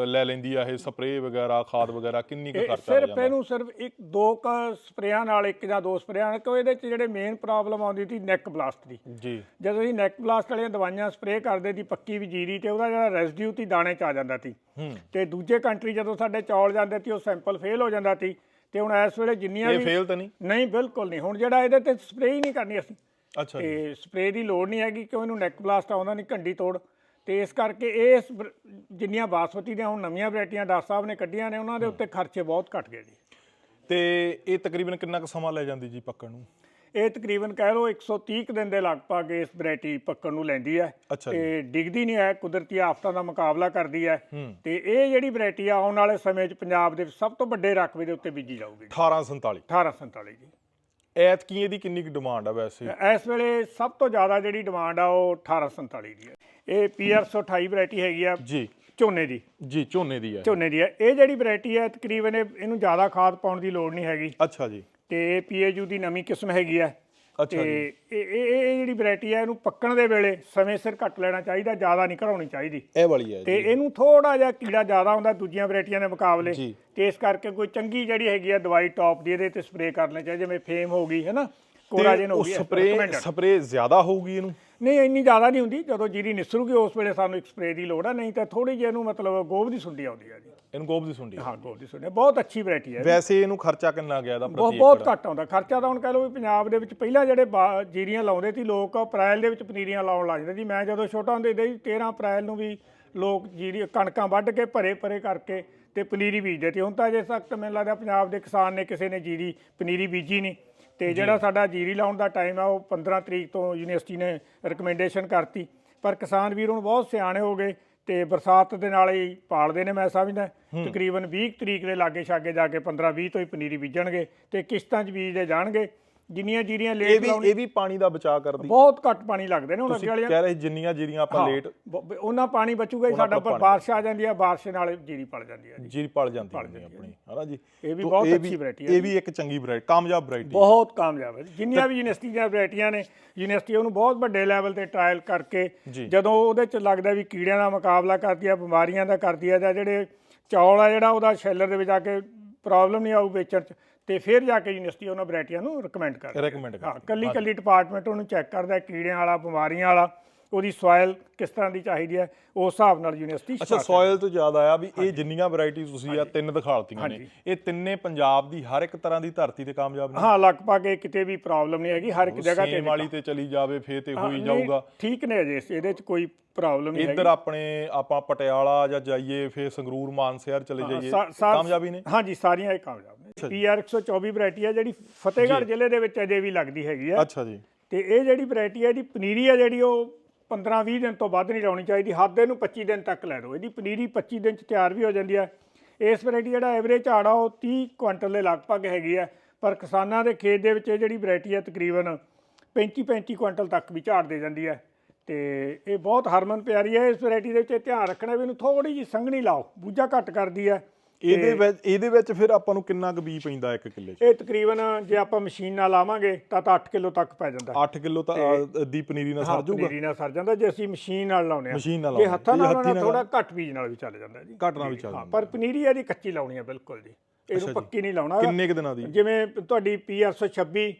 ਲੈ ਲੈਂਦੀ ਆ ਇਹ ਸਪਰੇਅ ਵਗੈਰਾ ਖਾਦ ਵਗੈਰਾ ਕਿੰਨੀ ਕੁ ਖਰਚਾ ਆ ਸਿਰਫ ਜਾਂਦਾ? ਇਹਨੂੰ ਸਿਰਫ ਇੱਕ ਦੋ ਕ ਸਪਰੇਆਂ ਨਾਲ ਇੱਕ ਜਾਂ ਦੋ ਸਪਰੇਆਂ ਨਾਲ ਕਿਉਂ ਇਹਦੇ ਚ ਜਿਹੜੇ ਮੇਨ ਪ੍ਰੋਬਲਮ ਆਉਂਦੀ ਸੀ ਨੈਕ ਬਲਾਸਟ ਦੀ। ਜੀ। ਜਦੋਂ ਅਸੀਂ ਨੈਕ ਬਲਾਸਟ ਵਾਲੀਆਂ ਦਵਾਈਆਂ ਸਪਰੇਅ ਕਰਦੇ ਦੀ ਪੱਕੀ ਵੀ ਜੀਰੀ ਤੇ ਉਹਦਾ ਜਿਹੜਾ ਰੈਜ਼ਿਡਿਊ ਤੀ ਦਾਣੇ ਚ ਆ ਜਾਂਦਾ ਸੀ। ਤੇ ਦੂਜੇ ਕੰਟਰੀ ਜਦੋਂ ਸਾਡੇ ਚੌਲ ਜਾਂਦੇ ਸੀ ਉਹ ਸੈਂਪਲ ਫੇਲ ਹੋ ਜਾਂਦਾ ਸੀ। ਤੇ ਹੁਣ ਇਸ ਵੇਲੇ ਜਿੰਨੀਆਂ ਇਹ ਵੀ ਫੇਲ ਤਾਂ ਨਹੀਂ? ਨਹੀਂ ਬਿਲਕੁਲ ਨਹੀਂ। ਹੁਣ ਜਿਹੜਾ ਇਹਦੇ ਤੇ ਸਪਰੇਅ ਹੀ ਨਹੀਂ ਕਰਨੀ ਅਸੀਂ। ਅੱਛਾ ਜੀ। ਤੇ ਸਪਰੇਅ ਦੀ ਲੋੜ ਨਹੀਂ ਹੈਗੀ ਕਿਉਂ ਇਹਨੂੰ ਨੈਕ ਬਲਾਸਟ ਆਉਂਦਾ ਨਹੀਂ ਘੰਡੀ ਤੋੜ। ਤੇ ਇਸ ਕਰਕੇ ਇਸ ਵਰ- ਜਿੰਨੀਆਂ ਬਾਸਮਤੀ ਦੀਆਂ ਹੁਣ ਨਵੀਆਂ ਵੈਰਾਈਟੀਆਂ ਡਾਕਟਰ ਸਾਹਿਬ ਨੇ ਕੱਢੀਆਂ ਨੇ ਉਹਨਾਂ ਦੇ ਉੱਤੇ ਖਰਚੇ ਬਹੁਤ ਘਟ ਗਏ ਜੀ। ਤੇ ਇਹ ਤਕਰੀਬਨ ਕਿੰਨਾ ਕੁ ਸਮਾਂ ਲੈ ਜਾਂਦੀ ਜੀ ਪੱਕਣ ਨੂੰ? ਇਹ ਤਕਰੀਬਨ ਕਹਿ ਲਓ 130 ਕੁ ਦਿਨ ਦੇ ਲਗਭਗ ਇਸ ਵੈਰਾਈਟੀ ਪੱਕਣ ਨੂੰ ਲੈਂਦੀ ਹੈ। ਤੇ ਡਿੱਗਦੀ ਨਹੀਂ ਹੈ ਕੁਦਰਤੀ ਆਫਤਾਂ ਦਾ ਮੁਕਾਬਲਾ ਕਰਦੀ ਹੈ। ਤੇ ਇਹ ਜਿਹੜੀ ਵੈਰਾਈਟੀ ਆਉਣ ਵਾਲੇ ਸਮੇਂ 'ਚ ਪੰਜਾਬ ਦੇ ਸਭ ਤੋਂ ਵੱਡੇ ਰਕਬੇ ਦੇ ਉੱਤੇ ਬੀਜੀ ਜਾਊਗੀ 1847 1847 ਜੀ। ਐਤਕੀ ਇਹਦੀ ਕਿੰਨੀ ਕੁ ਡਿਮਾਂਡ ਆ ਵੈਸੇ? ਇਸ ਵੇਲੇ ਸਭ ਤੋਂ ਜ਼ਿਆਦਾ ਜਿਹੜੀ ਡਿਮਾਂਡ ਆ ਉਹ 1847 ਦੀ ਹੈ ਇਹ ਪੀਆਰ 128 ਵੈਰਾਈਟੀ ਹੈਗੀ ਆ ਜੀ। ਝੋਨੇ ਦੀ। ਜੀ ਝੋਨੇ ਦੀ ਹੈ ਝੋਨੇ ਦੀ ਹੈ ਇਹ ਜਿਹੜੀ ਵੈਰਾਈਟੀ ਹੈ ਤਕਰੀਬਨ ਇਹ- ਇਹਨੂੰ ਜ਼ਿਆਦਾ ਖਾਦ ਪਾਉਣ ਦੀ ਲੋੜ ਨਹੀਂ ਹੈਗੀ। ਅੱਛਾ ਜੀ। ਤੇ ਪੀਏਯੂ ਦੀ ਨਵੀਂ ਕਿਸਮ ਹੈਗੀ ਹੈ ਅੱਛਾ ਤੇ ਇਹ ਇਹ ਇਹ ਜਿਹੜੀ ਵੈਰਾਈਟੀ ਹੈ ਇਹਨੂੰ ਪੱਕਣ ਦੇ ਵੇਲੇ ਸਮੇਂ ਸਿਰ ਕੱਟ ਲੈਣਾ ਚਾਹੀਦਾ ਜ਼ਿਆਦਾ ਨਹੀਂ ਘਰਾਉਣੀ ਚਾਹੀਦੀ। ਇਹ ਵਾਲੀ ਹੈ ਤੇ ਇਹਨੂੰ ਥੋੜਾ ਜਿਹਾ ਕੀੜਾ ਜ਼ਿਆਦਾ ਹੁੰਦਾ ਦੂਜੀਆਂ ਵੈਰਾਈਟੀਆਂ ਦੇ ਮੁਕਾਬਲੇ ਜੀ। ਤੇ ਇਸ ਕਰਕੇ ਕੋਈ ਚੰਗੀ ਜਿਹੜੀ ਹੈਗੀ ਆ ਦਵਾਈ ਟੌਪ ਦੀ ਇਹਦੇ ਤੇ ਸਪਰੇਅ ਕਰਨੀ ਚਾਹੀਦੀ ਜਿਵੇਂ ਫੇਮ ਹੋ ਗਈ ਹੈ ਨਾ ਕੋਰਾਜਨ ਹੋ ਗਈ ਸਪਰੇ recommended। ਸਪਰੇ ਜ਼ਿਆਦਾ ਹੋਊਗੀ ਇਹਨੂੰ? ਨਹੀਂ ਇੰਨੀ ਜ਼ਿਆਦਾ ਨਹੀਂ ਹੁੰਦੀ। ਜਦੋਂ ਜੀਰੀ ਨਿਸਰੂਗੀ ਉਸ ਵੇਲੇ ਸਾਨੂੰ ਇੱਕ ਸਪਰੇਅ ਦੀ ਲੋੜ ਆ ਨਹੀਂ ਤਾਂ ਥੋੜੀ ਜਿਹੀ ਇਹਨੂੰ ਮਤਲਬ ਗੋਬ ਦੀ ਸੁੰਡੀ ਆਉਂਦੀ ਆ ਜੀ। ਇਹਨੂੰ ਗੋਬ ਦੀ ਸੁੰਡੀ ਹਾਂ ਗੋਬ ਦੀ ਸੁੰਡੀ ਬਹੁਤ ਅੱਛੀ ਵੈਰਾਈਟੀ ਹੈ ਵੈਸੇ ਇਹਨੂੰ ਖਰਚਾ ਕਿੰਨਾ ਗਿਆ ਇਹਦਾ ਬਹੁਤ ਪ੍ਰਤੀ ਬਹੁਤ ਏਕੜ ਘੱਟ ਆਉਂਦਾ। ਖਰਚਾ ਤਾਂ ਹੁਣ ਕਹਿ ਲਓ ਵੀ ਪੰਜਾਬ ਦੇ ਵਿੱਚ ਪਹਿਲਾਂ ਜਿਹੜੇ ਬਾ- ਜੀਰੀਆਂ ਲਾਉਂਦੇ ਸੀ ਲੋਕ ਅਪ੍ਰੈਲ ਦੇ ਵਿੱਚ ਪਨੀਰੀਆਂ ਲਾਉਣ ਲੱਗ ਜਾਂਦੇ ਸੀ। ਮੈਂ ਜਦੋਂ ਛੋਟਾ ਹੁੰਦੇ ਸੀ 13 ਅਪ੍ਰੈਲ ਨੂੰ ਵੀ ਲੋਕ ਜੀਰੀ ਕਣਕਾਂ ਵੱਢ ਕੇ ਭਰੇ ਭਰੇ ਕਰਕੇ ਤੇ ਪਨੀਰੀ ਬੀਜਦੇ ਸੀ। ਹੁਣ ਤਾਂ ਅਜੇ ਤੱਕ ਤਾਂ ਮੈਨੂੰ ਲੱਗਦਾ ਪੰਜਾਬ ਦੇ ਕਿਸਾਨ ਨੇ ਕਿਸੇ ਨੇ ਜੀਰੀ ਪਨੀਰੀ ਬੀਜੀ ਨਹੀਂ। ਤੇ ਜਿਹੜਾ ਸਾਡਾ ਜੀਰੀ ਲਾਉਣ ਦਾ ਟਾਈਮ ਆ ਉਹ 15 ਤਰੀਕ ਤੋਂ ਯੂਨੀਵਰਸਿਟੀ ਨੇ ਰეკਮੈਂਡੇਸ਼ਨ ਕਰਤੀ। ਪਰ ਕਿਸਾਨ ਵੀਰ ਹੁਣ ਬਹੁਤ ਸਿਆਣੇ ਹੋ ਗਏ। ਤੇ ਬਰਸਾਤ ਦੇ ਨਾਲ ਹੀ ਪਾਲਦੇ ਨੇ ਮੈਂ ਸਮਝਦਾ ਤਕਰੀਬਨ 20 ਤਰੀਕ ਦੇ ਲਾਗੇ ਛਾਗੇ ਜਾ ਕੇ 15 20 ਤੋਂ ਹੀ ਪਨੀਰੀ ਬੀਜਣਗੇ ਤੇ ਕਿਸ਼ਤਾਂ 'ਚ ਬੀਜਦੇ ਜਾਣਗੇ। ਜਿੰਨੀਆਂ ਜੀਰੀਆਂ ਇਹ ਲੇਟ ਵੀ ਲਾਉਣੀ ਇਹ ਵੀ ਪਾਣੀ ਦਾ ਬਚਾਅ ਕਰਦੀ। ਬਹੁਤ ਘੱਟ ਪਾਣੀ ਲੱਗਦੇ ਨੇ ਹੁਣ ਅੱਗੇ ਤੁਸੀਂ ਵਾਲੀਆਂ ਕਹਿ ਰਹੇ ਜਿੰਨੀਆਂ ਜਿਹੜੀਆਂ ਆਪਾਂ ਲੇਟ ਉਹਨਾਂ ਪਾਣੀ ਬਚੂਗਾ ਹੀ ਸਾਡਾ ਪਰ ਬਾਰਿਸ਼ ਆ ਜਾਂਦੀ ਆ ਬਾਰਿਸ਼ ਨਾਲ ਜੀਰੀ ਪਲ ਜਾਂਦੀ ਆ ਜੀਰੀ ਪਲ ਜਾਂਦੀ ਹੁੰਦੀ ਆਪਣੀ ਹਨਾ ਜੀ? ਇਹ ਵੀ ਤੋ ਬਹੁਤ ਅੱਛੀ variety ਹੈ ਇਹ ਵੀ ਇੱਕ ਚੰਗੀ ਵੈਰਾਈਟੀ ਕਾਮਯਾਬ ਵੈਰਾਈਟੀ ਬਹੁਤ ਕਾਮਯਾਬ ਹੈ ਜਿੰਨੀਆਂ ਵੀ ਯੂਨੀਵਰਸਿਟੀ ਦੀਆਂ ਵੈਰਾਈਟੀਆਂ ਨੇ ਯੂਨੀਵਰਸਿਟੀ ਉਹਨੂੰ ਬਹੁਤ ਵੱਡੇ ਲੈਵਲ ਤੇ ਟ੍ਰਾਇਲ ਕਰਕੇ ਜੀ। ਜਦੋਂ ਉਹਦੇ ਚ ਲੱਗਦਾ ਵੀ ਕੀੜਿਆਂ ਦਾ ਮੁਕਾਬਲਾ ਕਰਦੀ ਆ ਬਿਮਾਰੀਆਂ ਦਾ ਕਰਦੀ ਆ ਜਾਂ ਜਿਹੜੇ ਚੌਲ ਆ ਜਿਹੜਾ ਉਹਦਾ ਸ਼ੈਲਰ ਦੇ ਵਿੱਚ ਆ ਕੇ ਪ੍ਰੋਬਲਮ ਨਹੀਂ ਆਊ ਵੇਚਣ ਚ ਤੇ ਫਿਰ ਜਾ ਕੇ ਯੂਨੀਵਰਸਿਟੀ ਉਹਨਾਂ ਵੈਰਾਈਟੀਆਂ ਨੂੰ ਰეკਮੈਂਡ ਕਰਦੀ ਰეკਮੈਂਡ ਹਾਂ ਕੱਲੀ ਕੱਲੀ ਡਿਪਾਰਟਮੈਂਟ ਉਹਨੂੰ ਚੈੱਕ ਕਰਦਾ ਹੈ, ਕੀੜਿਆਂ ਵਾਲਾ ਬਿਮਾਰੀਆਂ ਵਾਲਾ ਉਹਦੀ ਸੋਇਲ ਕਿਸ ਤਰ੍ਹਾਂ ਦੀ ਚਾਹੀਦੀ ਹੈ ਉਸ ਹਿਸਾਬ ਨਾਲ ਯੂਨੀਵਰਸਿਟੀ ਅੱਛਾ ਸੋਇਲ ਤੋਂ ਯਾਦ ਆਇਆ ਵੀ ਇਹ ਜਿੰਨੀਆਂ ਵੈਰਾਈਟੀਆਂ ਤੁਸੀਂ ਆ ਤਿੰਨ ਦਿਖਾ ਦਿਖਾਲਤੀਆਂ ਨੇ। ਇਹ ਤਿੰਨੇ ਪੰਜਾਬ ਦੀ ਹਰ ਇੱਕ ਤਰ੍ਹਾਂ ਦੀ ਧਰਤੀ ਤੇ ਕਾਮਯਾਬ ਹਾਂ ਲਗਭਗ ਇਹ ਕਿਤੇ ਵੀ ਪ੍ਰੋਬਲਮ ਨਹੀਂ ਹੈਗੀ ਹਰ ਇੱਕ ਜਗ੍ਹਾ ਤੇ ਵਾਲੀ ਤੇ ਚਲੀ ਜਾਵੇ ਫੇਰ ਤੇ ਹੋਈ ਜਾਊਗਾ। ਠੀਕ ਨੇ ਅਜੇ ਇਹਦੇ ਚ ਕੋਈ ਪ੍ਰੋਬਲਮ ਨਹੀਂ ਇੱਧਰ ਆਪਣੇ ਆਪਾਂ ਪਟਿਆਲਾ ਜਾਂ ਜਾਈਏ ਫੇਰ ਸੰਗਰੂਰ ਮਾਨਸੇਰ ਚਲੇ ਜਾਈਏ। ਕਾਮਯਾਬੀ ਨੇ? ਹਾਂਜੀ ਸਾਰੀਆਂ ਇਹ ਕਾਮਯਾਬ ਪੀਆਰ 124 ਵੈਰਾਈਟੀ ਆ ਜਿਹੜੀ ਫਤਿਹਗੜ੍ਹ ਜ਼ਿਲ੍ਹੇ ਦੇ ਵਿੱਚ ਅਜੇ ਵੀ ਲੱਗਦੀ ਹੈਗੀ ਆ। ਅੱਛਾ ਜੀ। ਤੇ ਇਹ ਜਿਹੜੀ ਵੈਰਾਈਟੀ ਹੈ ਇਹਦੀ ਪਨੀਰੀ ਆ ਜਿਹੜੀ ਉਹ 15-20 ਦਿਨ ਤੋਂ ਵੱਧ ਨਹੀਂ ਲਾਉਣੀ ਚਾਹੀਦੀ। ਹੱਦ ਇਹਨੂੰ 25 ਦਿਨ ਤੱਕ ਲੈ ਦਿਓ ਇਹਦੀ ਪਨੀਰੀ 25 ਦਿਨ ਚ ਤਿਆਰ ਵੀ ਹੋ ਜਾਂਦੀ ਹੈ ਇਸ ਵੈਰਾਈਟੀ ਜਿਹੜਾ ਐਵਰੇਜ ਝਾੜ ਆ ਉਹ 30 ਕੁਇੰਟਲ ਦੇ ਲਗਭਗ ਹੈਗੀ ਆ। ਪਰ ਕਿਸਾਨਾਂ ਦੇ ਖੇਤ ਦੇ ਵਿੱਚ ਇਹ ਜਿਹੜੀ ਵੈਰਾਈਟੀ ਹੈ ਤਕਰੀਬਨ 35-35 ਕੁਇੰਟਲ ਤੱਕ ਵੀ ਝਾੜ ਦੇ ਜਾਂਦੀ ਹੈ ਤੇ ਇਹ ਬਹੁਤ ਹਰਮਨ ਪਿਆਰੀ ਹੈ ਇਸ ਵੈਰਾਈਟੀ ਦੇ ਵਿੱਚ। ਇਹ ਧਿਆਨ ਰੱਖਣਾ ਵੀ ਇਹਨੂੰ ਥੋੜੀ ਜਿਹੀ ਸੰਘਣੀ ਲਾਓ। ਬੂਝਾ ਘੱਟ ਕਰਦੀ ਹੈ ਇਹਦੇ ਵਿੱਚ ਇਹਦੇ ਵਿੱਚ ਫਿਰ ਆਪਾਂ ਨੂੰ ਕਿੰਨਾ ਕੁ ਬੀ ਪੈਂਦਾ ਇੱਕ ਕਿੱਲੇ 'ਚ? ਇਹ ਤਕਰੀਬਨ ਜੇ ਆਪਾਂ ਮਸ਼ੀਨ ਨਾਲ ਲਾਵਾਂਗੇ ਤਾਂ ਤਾਂ 8 ਕਿਲੋ ਤੱਕ ਪੈ ਜਾਂਦਾ। 8 ਕਿਲੋ ਤਾਂ ਦੀ ਪਨੀਰੀ ਨਾਲ ਸਰ ਜਾਊਗਾ ਪਨੀਰੀ ਨਾਲ ਸਰ ਜਾਂਦਾ ਜੇ ਅਸੀਂ ਮਸ਼ੀਨ ਨਾਲ ਲਾਉਨੇ ਆ। ਮਸ਼ੀਨ ਨਾਲ ਜੇ ਲਾਉਣੇ। ਹੱਥਾਂ ਜੇ ਨਾਲ ਥੋੜਾ ਘੱਟ ਬੀਜ ਨਾਲ ਵੀ ਚੱਲ ਜਾਂਦਾ ਜੀ। ਘੱਟ ਨਾਲ ਵੀ ਚੱਲ ਜਾਂਦਾ। ਪਰ ਪਨੀਰੀ ਇਹਦੀ ਕੱਚੀ ਲਾਉਣੀ ਹੈ ਬਿਲਕੁਲ ਜੀ। ਇਹਨੂੰ ਪੱਕੀ ਨਹੀਂ ਲਾਉਣਾ। ਕਿੰਨੇ ਕੁ ਦਿਨਾਂ ਦੀ? ਜਿਵੇਂ ਤੁਹਾਡੀ PR126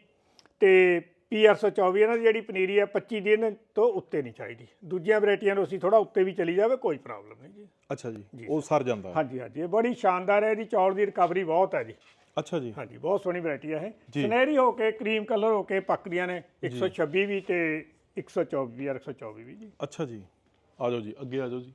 ਤੇ PR124 ਇਹਨਾਂ ਦੀ ਜਿਹੜੀ ਪਨੀਰੀ ਹੈ 25 ਦਿਨ ਤੋਂ ਉੱਤੇ ਨਹੀਂ ਚਾਹੀਦੀ। ਦੂਜੀਆਂ ਵੈਰਾਈਟੀਆਂ ਨੂੰ ਅਸੀਂ ਥੋੜਾ ਉੱਤੇ ਵੀ ਚਲੀ ਜਾਵੇ ਕੋਈ ਪ੍ਰੋਬਲਮ ਨਹੀਂ ਜੀ। ਅੱਛਾ ਜੀ ਉਹ ਸਰ। ਜਾਂਦਾ। ਹਾਂਜੀ ਹਾਂਜੀ ਇਹ ਬੜੀ ਸ਼ਾਨਦਾਰ ਹੈ ਇਹਦੀ ਚੌਲ ਦੀ ਰਿਕਵਰੀ ਬਹੁਤ ਹੈ ਜੀ। ਅੱਛਾ ਜੀ। ਹਾਂਜੀ ਬਹੁਤ ਸੋਹਣੀ ਵੈਰਾਈਟੀ ਹੈ ਇਹ। ਸੁਨਹਿਰੀ ਹੋ ਕੇ ਕਰੀਮ ਕਲਰ ਹੋ ਕੇ ਪੱਕਦੀਆਂ ਨੇ 126 ਵੀ ਤੇ 124 ਵੀ 124 ਵੀ ਜੀ। ਅੱਛਾ ਜੀ ਆ ਜਾਓ ਜੀ ਅੱਗੇ ਆ ਜਾਓ ਜੀ।